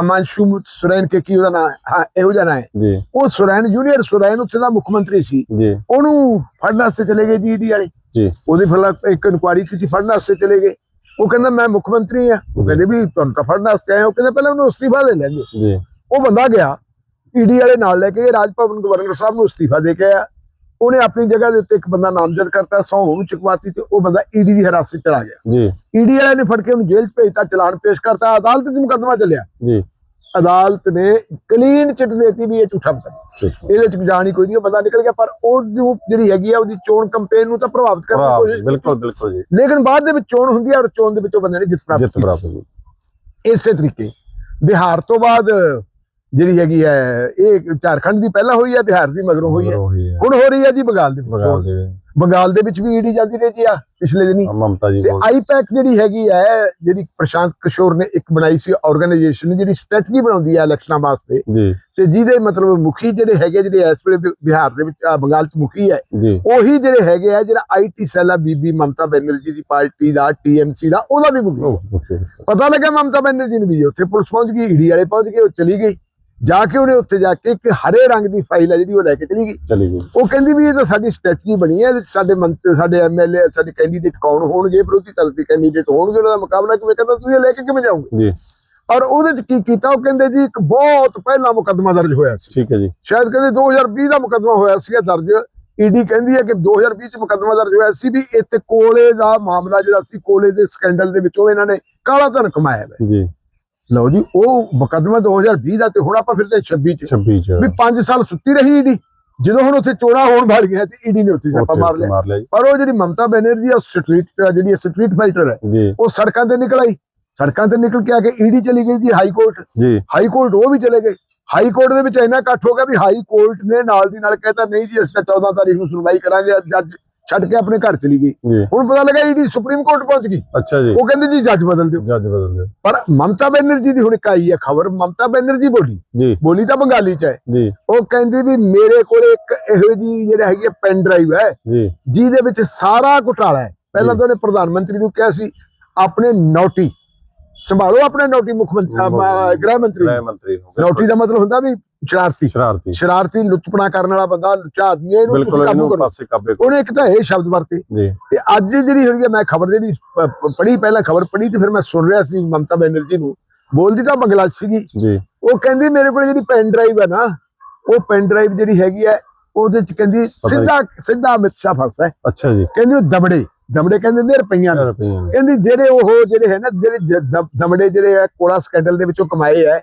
ਹਮਾਂਸ਼ੂ ਸੋਰੇਨ ਕੇ ਕੀ ਉਹਦਾ ਨਾਂ ਹੈ? ਇਹੋ ਜਿਹਾ ਹੈ। ਜੀ। ਉਹ ਸੋਰੇਨ ਜੂਨੀਅਰ ਸੋਰੇਨ ਉੱਥੇ ਦਾ ਮੁੱਖ ਮੰਤਰੀ ਸੀ। ਜੀ। ਉਹਨੂੰ ਫੜਨ ਵਾਸਤੇ ਚਲੇ ਗਏ ਜੀਡੀ ਵਾਲੇ। ਜੀ। ਉਹਦੇ ਫਿਰ ਇੱਕ ਇਨਕੁਆਰੀ ਕੀਤੀ ਫੜਨ ਵਾਸਤੇ ਚਲੇ ਗਏ। ਉਹ ਕਹਿੰਦਾ ਮੈਂ ਮੁੱਖ ਮੰਤਰੀ ਆ ਉਹ। ਕਹਿੰਦੇ ਵੀ ਤੁਹਾਨੂੰ ਤਾਂ ਫੜਨ ਵਾਸਤੇ ਆਏ ਹੋ। ਕਹਿੰਦੇ ਪਹਿਲਾਂ ਉਹਨੂੰ ਅਸਤੀਫਾ ਦੇ ਲੈਂਦੇ ਜੀ। ਉਹ ਬੰਦਾ ਗਿਆ ਈਡੀ ਵਾਲੇ ਨਾਲ ਲੈ ਕੇ ਰਾਜ ਭਵਨ ਗਵਰਨਰ ਸਾਹਿਬ ਨੂੰ ਅਸਤੀਫਾ ਦੇ ਕੇ ਆਇਆ। ਉਹਨੇ ਆਪਣੀ ਜਗ੍ਹਾ ਦੇ ਉੱਤੇ ਇੱਕ ਬੰਦਾ ਨਾਮਜ਼ਦ ਕਰਤਾ ਸੌ ਵੀ ਚੁਕਵਾਤੀ ਤੇ ਉਹ ਬੰਦਾ ਈਡੀ ਦੀ ਹਿਰਾਸਤ 'ਚ ਗਿਆ। ਜੀ। ਈਡੀ ਵਾਲੇ ਨੇ ਫੜ ਕੇ ਉਹਨੂੰ ਜੇਲ੍ਹ ਭੇਜਤਾ ਚਲਾਨ ਪੇਸ਼ ਕਰਤਾ ਅਦਾਲਤ 'ਚ ਮੁਕੱਦਮਾ ਚੱਲਿਆ। ਜੀ। ਅਦਾਲਤ ਨੇ ਕਲੀਨ ਚਿੱਟ ਦੇਤੀ ਵੀ ਇਹ ਝੂਠਾ ਹੈ। ਇਹਦੇ 'ਚ ਜਾਣ ਕੋਈ ਨਹੀਂ ਉਹ ਬੰਦਾ ਨਿਕਲ ਗਿਆ ਪਰ ਉਹ ਜਿਹੜੀ ਹੈਗੀ ਆ ਉਹਦੀ ਚੋਣ ਕੈਂਪੇਨ ਨੂੰ ਤਾਂ ਪ੍ਰਭਾਵਿਤ ਕਰਨ ਦੀ ਕੋਸ਼ਿਸ਼ ਬਿਲਕੁਲ ਬਿਲਕੁਲ ਜੀ। ਲੇਕਿਨ ਬਾਅਦ ਦੇ ਵਿੱਚ ਚੋਣ ਹੁੰਦੀ ਹੈ ਔਰ ਚੋਣ ਦੇ ਵਿੱਚ ਉਹ ਬੰਦੇ ਨੇ ਜਿੱਤ ਪ੍ਰਾਪਤ ਕੀਤੀ। ਇਸੇ ਤਰੀਕੇ ਬਿਹਾਰ ਤੋਂ ਬਾਅਦ ਜਿਹੜੀ ਹੈਗੀ ਹੈ ਇਹ ਝਾਰਖੰਡ ਦੀ ਪਹਿਲਾਂ ਹੋਈ ਹੈ ਬਿਹਾਰ ਦੀ ਮਗਰੋਂ ਹੋਈ ਹੈ। ਹੁਣ ਹੋ ਰਹੀ ਹੈ ਜੀ ਬੰਗਾਲ ਦੇ ਬਗਾਲ ਦੇ ਵਿੱਚ। ਬੰਗਾਲ ਦੇ ਵਿੱਚ ਵੀ ਈਡੀ ਜਾਂਦੀ ਰਹੀ ਜੀ ਆ ਪਿਛਲੇ ਦਿਨੀ। ਮਮਤਾ ਜੀ ਤੇ ਆਈਪੈਕ ਜਿਹੜੀ ਹੈਗੀ ਹੈ ਜਿਹੜੀ ਪ੍ਰਸ਼ਾਂਤ ਕਿਸ਼ੋਰ ਨੇ ਇੱਕ ਬਣਾਈ ਸੀ ਆਰਗੇਨਾਈਜੇਸ਼ਨ ਜਿਹੜੀ ਸਟ੍ਰੈਟਜੀ ਬਣਾਉਂਦੀ ਹੈ ਇਲੈਕਸ਼ਨਾਂ ਵਾਸਤੇ। ਤੇ ਜਿਹਦੇ ਮਤਲਬ ਮੁਖੀ ਜਿਹੜੇ ਹੈਗੇ ਜਿਹੜੇ ਇਸ ਵੇਲੇ ਬਿਹਾਰ ਦੇ ਵਿੱਚ ਬੰਗਾਲ ਚ ਮੁਖੀ ਹੈ ਉਹੀ ਜਿਹੜੇ ਹੈਗੇ ਆ ਜਿਹੜਾ ਆਈਟੀ ਸੈੱਲ ਆ ਬੀਬੀ ਮਮਤਾ ਬੈਨਰਜੀ ਦੀ ਪਾਰਟੀ ਦਾ ਟੀਐਮਸੀ ਦਾ ਉਹਦਾ ਵੀ ਮੁਖੀ ਪਤਾ ਲੱਗਾ ਮਮਤਾ ਬੈਨਰਜੀ ਨੂੰ ਵੀ ਉੱਥੇ ਪੁਲਿਸ ਪਹੁੰਚ ਗਈ ਈਡੀ ਵਾਲੇ ਪਹੁੰਚ ਗਏ ਉਹ ਚਲੀ ਗਈ। ਜਾ ਕੇ ਉਹਨੇ ਉੱਥੇ ਜਾ ਕੇ ਇੱਕ ਹਰੇ ਰੰਗ ਦੀ ਫਾਈਲ ਹੈ ਜਿਹੜੀ ਉਹ ਲੈ ਕੇ ਚਲੀ ਗਈ। ਚਲੀ ਗਈ। ਉਹ ਕਹਿੰਦੀ ਵੀ ਇਹ ਤਾਂ ਸਾਡੀ ਸਟ੍ਰੈਟਜੀ ਬਣੀ ਹੈ ਸਾਡੇ ਮੰਤਰੀ ਸਾਡੇ ਐਮਐਲਏ ਸਾਡੇ ਕੈਂਡੀਡੇਟ ਕੌਣ ਹੋਣਗੇ ਵਿਰੋਧੀ ਧਿਰ ਦੇ ਕੈਂਡੀਡੇਟ ਹੋਣਗੇ ਉਹਨਾਂ ਦਾ ਮੁਕਾਬਲਾ ਕਿਵੇਂ ਕਰਨਾ ਤੁਸੀਂ ਲੈ ਕੇ ਕਿਵੇਂ ਜਾਓਗੇ? ਜੀ। ਔਰ ਉਹਦੇ 'ਚ ਕੀ ਕੀਤਾ ਉਹ ਕਹਿੰਦੇ ਜੀ ਇੱਕ ਬਹੁਤ ਪਹਿਲਾ ਮੁਕੱਦਮਾ ਦਰਜ ਹੋਇਆ ਸੀ। ਠੀਕ ਹੈ ਜੀ। ਸ਼ਾਇਦ ਕਹਿੰਦੇ 2020 ਦਾ ਮੁਕੱਦਮਾ ਹੋਇਆ ਸੀਗਾ ਦਰਜ। ਈਡੀ ਕਹਿੰਦੀ ਹੈ ਕਿ 2020 ਚ ਮੁਕੱਦਮਾ ਦਰਜ ਹੋਇਆ ਸੀ ਵੀ ਇੱਥੇ ਕੋਲੇ ਦਾ ਮਾਮਲਾ ਜਿਹੜਾ ਸੀ ਕੋਲੇ ਦੇ ਸਕੈਂਡਲ ਦੇ ਵਿੱਚੋਂ ਇਹਨਾਂ ਨੇ ਕਾਲਾ ਧਨ ਕਮਾਇਆ ਹੈ ਜੀ। ਲਓ ਜੀ ਉਹ ਮੁਕੱਦਮਾ 2020 ਦਾ ਤੇ ਹੁਣ ਆਪਾਂ ਫਿਰ ਤੇ 26 ਚ। 26 ਚ। ਵੀ 5 ਸਾਲ ਸੁੱਤੀ ਰਹੀ ਈਡੀ। ਜਦੋਂ ਹੁਣ ਉੱਥੇ ਚੋਣਾਂ ਹੋਣ ਵਾਲੀਆਂ ਤੇ ਈਡੀ ਨੇ ਉੱਥੇ ਉੱਥੇ ਮਾਰ ਲਿਆ। ਪਰ ਉਹ ਜਿਹੜੀ ਮਮਤਾ ਬੈਨਰਜੀ ਆ ਸਟਰੀਟ ਜਿਹੜੀ ਸਟਰੀਟ ਫਾਈਟਰ ਹੈ ਉਹ ਸੜਕਾਂ ਤੇ ਨਿਕਲ ਆਈ। ਸੜਕਾਂ ਤੇ ਨਿਕਲ ਕੇ ਆ ਕੇ ਈਡੀ ਚਲੀ ਗਈ ਜੀ ਹਾਈ ਕੋਰਟ। ਜੀ। ਹਾਈ ਕੋਰਟ ਉਹ ਵੀ ਚਲੇ ਗਏ। ਹਾਈ ਕੋਰਟ ਦੇ ਵਿੱਚ ਇੰਨਾ ਇਕੱਠ ਹੋ ਗਿਆ ਵੀ ਹਾਈ ਕੋਰਟ ਨੇ ਨਾਲ ਦੀ ਨਾਲ ਕਹਿਤਾ ਨਹੀਂ ਜੀ ਅਸੀਂ ਤਾਂ 14 ਤਾਰੀਖ ਨੂੰ ਸੁਣਵਾਈ ਕਰਾਂਗੇ ਜੱਜ ਛੱਡ ਕੇ ਆਪਣੇ ਘਰ ਚਲੀ ਗਈ। ਹੁਣ ਪਤਾ ਲੱਗਾ ਈਡੀ ਸੁਪਰੀਮ ਕੋਰਟ ਪਹੁੰਚ ਗਈ। ਅੱਛਾ ਜੀ। ਉਹ ਕਹਿੰਦੇ ਜੀ ਜੱਜ ਬਦਲ ਦਿਓ। ਜੱਜ ਬਦਲ ਦਿਓ। ਪਰ ਮਮਤਾ ਬੈਨਰਜੀ ਦੀ ਹੁਣ ਇੱਕ ਆਈ ਹੈ ਖਬਰ ਮਮਤਾ ਬੈਨਰਜੀ ਬੋਲੀ। ਜੀ। ਬੋਲੀ ਤਾਂ ਬੰਗਾਲੀ ਚ ਹੈ। ਜੀ। ਉਹ ਕਹਿੰਦੀ ਵੀ ਮੇਰੇ ਕੋਲ ਇੱਕ ਇਹੋ ਜੀ ਜਿਹੜਾ ਹੈਗੀ ਪੈਨ ਡਰਾਈਵ ਹੈ ਜੀ। ਜਿਹਦੇ ਵਿੱਚ ਸਾਰਾ ਘੁਟਾਲਾ ਹੈ। ਪਹਿਲਾਂ। ਤਾਂ ਉਹਨੇ ਪ੍ਰਧਾਨ ਮੰਤਰੀ ਨੂੰ ਕਿਹਾ ਸੀ ਆਪਣੇ ਨੋਟੀ ਸੰਭਾਲੋ ਆਪਣੇ ਨੋਟੀ ਮੁੱਖ ਮੰਤਰੀ ਗ੍ਰਹਿ ਮੰਤਰੀ ਨੋਟੀ ਦਾ ਮਤਲਬ ਹੁੰਦਾ ਵੀ ਸ਼ਰਾਰਤੀ ਸ਼ਰਾਰਤੀ। ਸ਼ਰਾਰਤੀ ਲੁੱਟਪਣਾ ਕਰਨ ਵਾਲਾ ਬੰਦਾ ਲੁੱਚਾ ਆਦਮੀ ਹੈ ਇਹਨੂੰ ਬਿਲਕੁਲ ਤੁਸੀਂ ਕਾਬੂ ਇਹਨੂੰ ਕਰੋ। ਪਾਸੇ ਕਾਬੇ ਕਰੋ। ਉਹਨੇ ਇੱਕ ਤਾਂ ਇਹ ਸ਼ਬਦ ਵਰਤੇ। ਜੀ। ਤੇ ਅੱਜ ਜਿਹੜੀ ਹੋਈ ਹੈ ਮੈਂ ਖਬਰ ਜਿਹੜੀ ਪ- ਪ- ਪੜ੍ਹੀ ਪਹਿਲਾਂ ਖਬਰ ਪੜ੍ਹੀ ਤੇ ਫਿਰ ਮੈਂ ਸੁਣ ਰਿਹਾ ਸੀ ਮਮਤਾ ਬੈਨਰਜੀ ਨੂੰ। ਬੋਲਦੀ ਤਾਂ ਬੰਗਲਾ ਸੀਗੀ। ਜੀ। ਉਹ ਕਹਿੰਦੀ ਮੇਰੇ ਕੋਲ ਜਿਹੜੀ ਪੈਨ ਡਰਾਈਵ ਹੈ ਨਾ ਉਹ ਪੈਨ ਡਰਾਈਵ ਜਿਹੜੀ ਹੈਗੀ ਹੈ ਉਹਦੇ 'ਚ ਕਹਿੰਦੀ ਨਹੀਂ। ਸਿੱਧਾ ਸਿੱਧਾ ਅਮਿਤ ਸ਼ਾਹ ਫਸਦਾ ਹੈ। ਅੱਛਾ ਜੀ। ਕਹਿੰਦੀ ਉਹ ਦਮੜੇ ਦਮੜੇ ਕਹਿੰਦੇ ਨੇ ਰੁਪਈਆਂ ਨੂੰ। ਰੁਪਈਆ। ਕਹਿੰਦੀ ਜਿਹੜੇ ਉਹ ਜਿਹੜੇ ਹੈ ਨਾ ਜਿਹੜੇ ਜ- ਦਮੜੇ ਜਿਹੜੇ ਹੈ ਕੋਲਾ ਸਕੈਂਡਲ ਦੇ ਵਿੱਚੋਂ ਕਮਾਏ ਹੈ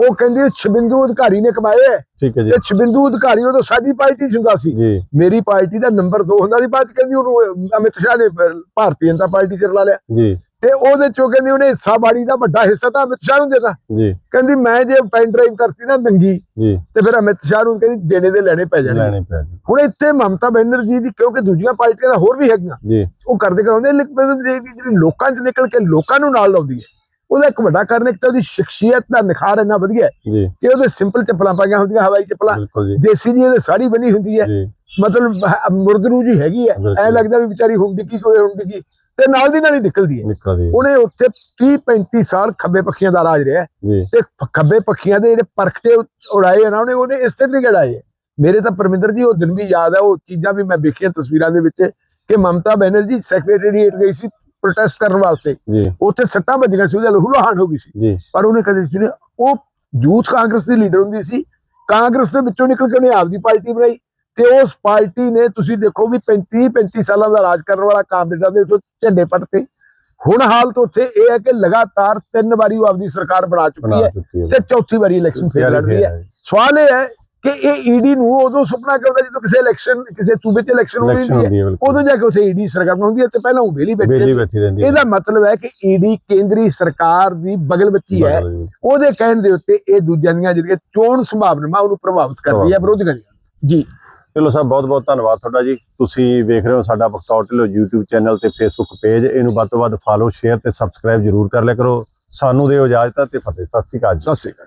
ਉਹ ਕਹਿੰਦੀ ਸ਼ਬਿੰਦੂ ਅਧਿਕਾਰੀ ਨੇ ਕਮਾਏ ਠੀਕ ਹੈ ਜੀ। ਤੇ ਸ਼ਬਿੰਦੂ ਅਧਿਕਾਰੀ ਉਦੋਂ ਸਾਡੀ ਪਾਰਟੀ 'ਚ ਹੁੰਦਾ ਸੀ। ਮੇਰੀ ਪਾਰਟੀ ਦਾ ਨੰਬਰ 2 ਹੁੰਦਾ ਸੀ। ਬਾਅਦ 'ਚ ਕਹਿੰਦੀ ਉਹਨੂੰ ਅਮਿਤ ਸ਼ਾਹ ਨੇ ਭਾਰਤੀ ਜਨਤਾ ਪਾਰਟੀ 'ਚ ਰਲਾ ਲਿਆ। ਜੀ। ਤੇ ਉਹਦੇ ਚੋਂ ਕਹਿੰਦੀ ਉਹਨੇ ਹਿੱਸਾ ਬਾੜੀ ਦਾ ਵੱਡਾ ਹਿੱਸਾ ਤਾਂ ਅਮਿਤ ਸ਼ਾਹ ਨੂੰ ਦੇਤਾ। ਜੀ। ਕਹਿੰਦੀ ਮੈਂ ਜੇ ਪੈਨ ਡਰਾਈਵ ਕਰਤੀ ਨਾ ਨੰਗੀ ਜੀ। ਤੇ ਫਿਰ ਅਮਿਤ ਸ਼ਾਹ ਨੂੰ ਕਹਿੰਦੀ ਦੇਣੇ ਦੇ ਲੈਣੇ ਪੈ ਜਾਣਗੇ ਲੈਣੇ ਪੈ ਜੀ ਹੁਣ ਇੱਥੇ ਮਮਤਾ ਬੈਨਰਜੀ ਦੀ ਕਿਉਂਕਿ ਦੂਜੀਆਂ ਪਾਰਟੀਆਂ ਦਾ ਹੋਰ ਵੀ ਹੈਗੀਆਂ ਜੀ। ਉਹ ਕਰਦੇ ਕਰਾਉਂਦੇ ਜਿਹੜੀ ਲੋਕਾਂ 'ਚ ਨਿਕਲ ਕੇ ਲੋਕਾਂ ਨੂੰ ਨਾਲ ਲਾਉਂਦੀ ਹੈ। ਉਹਦਾ ਇੱਕ ਵੱਡਾ ਕਾਰਨ ਇੱਕ ਤਾਂ ਉਹਦੀ ਸ਼ਖਸੀਅਤ ਦਾ ਨਿਖਾਰ ਇੰਨਾ ਵਧੀਆ ਹੈ ਕਿ ਉਹਦੇ ਸਿੰਪਲ ਚੱਪਲਾਂ ਪਾਈਆਂ ਹੁੰਦੀਆਂ ਹਵਾਈ ਚੱਪਲਾਂ ਦੇਸੀ ਜੀ ਉਹਦੇ ਸਾੜੀ ਬਣੀ ਹੁੰਦੀ ਹੈ। ਮਤਲਬ ਮੁਰਦਰੂ ਜੀ ਹੈਗੀ ਹੈ। ਐ ਲੱਗਦਾ ਵੀ ਵਿਚਾਰੀ ਹੁਣ ਡਿੱਗੀ ਕੋਈ ਹੁਣ ਡਿੱਗੀ। ਤੇ ਨਾਲ ਦੀ ਨਾਲ ਹੀ ਨਿਕਲਦੀ ਹੈ। ਉਹਨੇ ਉੱਥੇ 30 35 ਸਾਲ ਖੱਬੇ ਪੱਖੀਆਂ ਦਾ ਰਾਜ ਰਿਹਾ ਤੇ ਖੱਬੇ ਪੱਖੀਆਂ ਦੇ ਜਿਹੜੇ ਪਰਖਤੇ ਉਡਾਏ ਆ ਨਾ ਉਹਨੇ ਉਹਨੇ ਇਸ ਤਰੀਕੇ ਉਡਾਏ ਆ। ਮੇਰੇ ਤਾਂ ਪਰਮਿੰਦਰ ਜੀ ਉਹ ਦਿਨ ਵੀ ਯਾਦ ਹੈ ਉਹ ਚੀਜ਼ਾਂ ਵੀ ਮੈਂ ਵੇਖੀਆਂ ਤਸਵੀਰਾਂ ਦੇ ਵਿੱਚ ਕਿ ਮਮਤਾ ਬੈਨਰਜੀ ਸੈਕਟਰੀਏਟ ਗਈ ਸੀ ਪ੍ਰੋਟੈਸਟ ਕਰਨ ਵਾਸਤੇ। ਉੱਥੇ ਸੱਟਾਂ ਵੱਜੀਆਂ ਸੀ ਉਹਦਾ ਲਹੂ ਲਹਾਨ ਹੋ ਗਈ ਸੀ। ਪਰ ਉਹਨੇ ਕਦੇ ਚੁਣੇ ਉਹ ਯੂਥ ਕਾਂਗਰਸ ਦੀ ਲੀਡਰ ਹੁੰਦੀ ਸੀ ਕਾਂਗਰਸ ਦੇ ਵਿੱਚੋਂ ਨਿਕਲ ਕੇ ਉਹਨੇ ਆਪਦੀ ਪਾਰਟੀ ਬਣਾਈ ਤੇ ਉਸ ਪਾਰਟੀ ਨੇ ਤੁਸੀਂ ਦੇਖੋ ਵੀ 35 35 ਸਾਲਾਂ ਦਾ ਰਾਜ ਕਰਨ ਵਾਲਾ ਕਾਮਰੇਡਾਂ ਦੇ ਵਿੱਚੋਂ ਝੰਡੇ ਪੱਟਤੇ। ਹੁਣ ਹਾਲਤ ਉੱਥੇ ਇਹ ਹੈ ਕਿ ਲਗਾਤਾਰ ਤਿੰਨ ਵਾਰੀ ਉਹ ਆਪਦੀ ਸਰਕਾਰ ਬਣਾ ਚੁੱਕੀ ਹੈ ਤੇ ਚੌਥੀ ਵਾਰੀ ਇਲੈਕਸ਼ਨ ਫੇਰ ਲੜਦੀ ਹੈ। ਸਵਾਲ ਇਹ ਹੈ ਕਿ ਇਹ ਈਡੀ ਨੂੰ ਉਦੋਂ ਸੁਪਨਾ ਕਰਦਾ ਜਦੋਂ ਕਿਸੇ ਇਲੈਕਸ਼ਨ ਕਿਸੇ ਸੂਬੇ 'ਚ ਇਲੈਕਸ਼ਨ ਹੁੰਦੀ ਹੈ ਉਦੋਂ ਜਾ ਕੇ ਉੱਥੇ ਈਡੀ ਸਰਗਰਮ ਹੁੰਦੀ ਹੈ ਤੇ ਪਹਿਲਾਂ ਉਹ ਵੇਲੀ ਬੈਠੀ ਬੇਲੀ ਰਹਿੰਦੀ ਹੈ। ਬੈਠੀ ਰਹਿੰਦੀ ਹੈ। ਇਹਦਾ ਮਤਲਬ ਹੈ ਕਿ ਈਡੀ ਕੇਂਦਰੀ ਸਰਕਾਰ ਦੀ ਬਗਲ ਬੱਚੀ ਹੈ। ਉਹਦੇ ਕਹਿਣ ਦੇ ਉੱਤੇ ਇਹ ਦੂਜਿਆਂ ਦੀਆਂ ਜਿਹੜੀਆਂ ਚੋਣ ਸੰਭਾਵਨਾਵਾਂ ਉਹਨੂੰ ਪ੍ਰਭਾਵਿਤ ਕਰਦੀ ਹੈ। ਵਿਰੋਧੀਆਂ ਜੀ। ਢਿੱਲੋਂ ਸਾਹਿਬ ਬਹੁਤ ਬਹੁਤ ਧੰਨਵਾਦ ਤੁਹਾਡਾ ਜੀ। ਤੁਸੀਂ ਵੇਖ ਰਹੇ ਹੋ ਸਾਡਾ ਬਖਤੌਰ ਢਿੱਲੋਂ YouTube ਚੈਨਲ ਤੇ Facebook ਪੇਜ ਇਹਨੂੰ ਵੱਧ ਤੋਂ ਵੱਧ ਫਾਲੋ ਸ਼ੇਅਰ ਤੇ ਸਬਸਕ੍ਰਾਈਬ ਜਰੂਰ ਕਰ ਲਿਆ ਕਰੋ। ਸਾਨੂੰ ਦਿਓ ਇਜਾਜ਼ਤ ਤੇ ਫਤਿਹ। ਸਤਿ ਸ਼੍ਰੀ ਅਕਾਲ ਸਤਿ ਸ਼੍ਰੀ ਅਕਾਲ।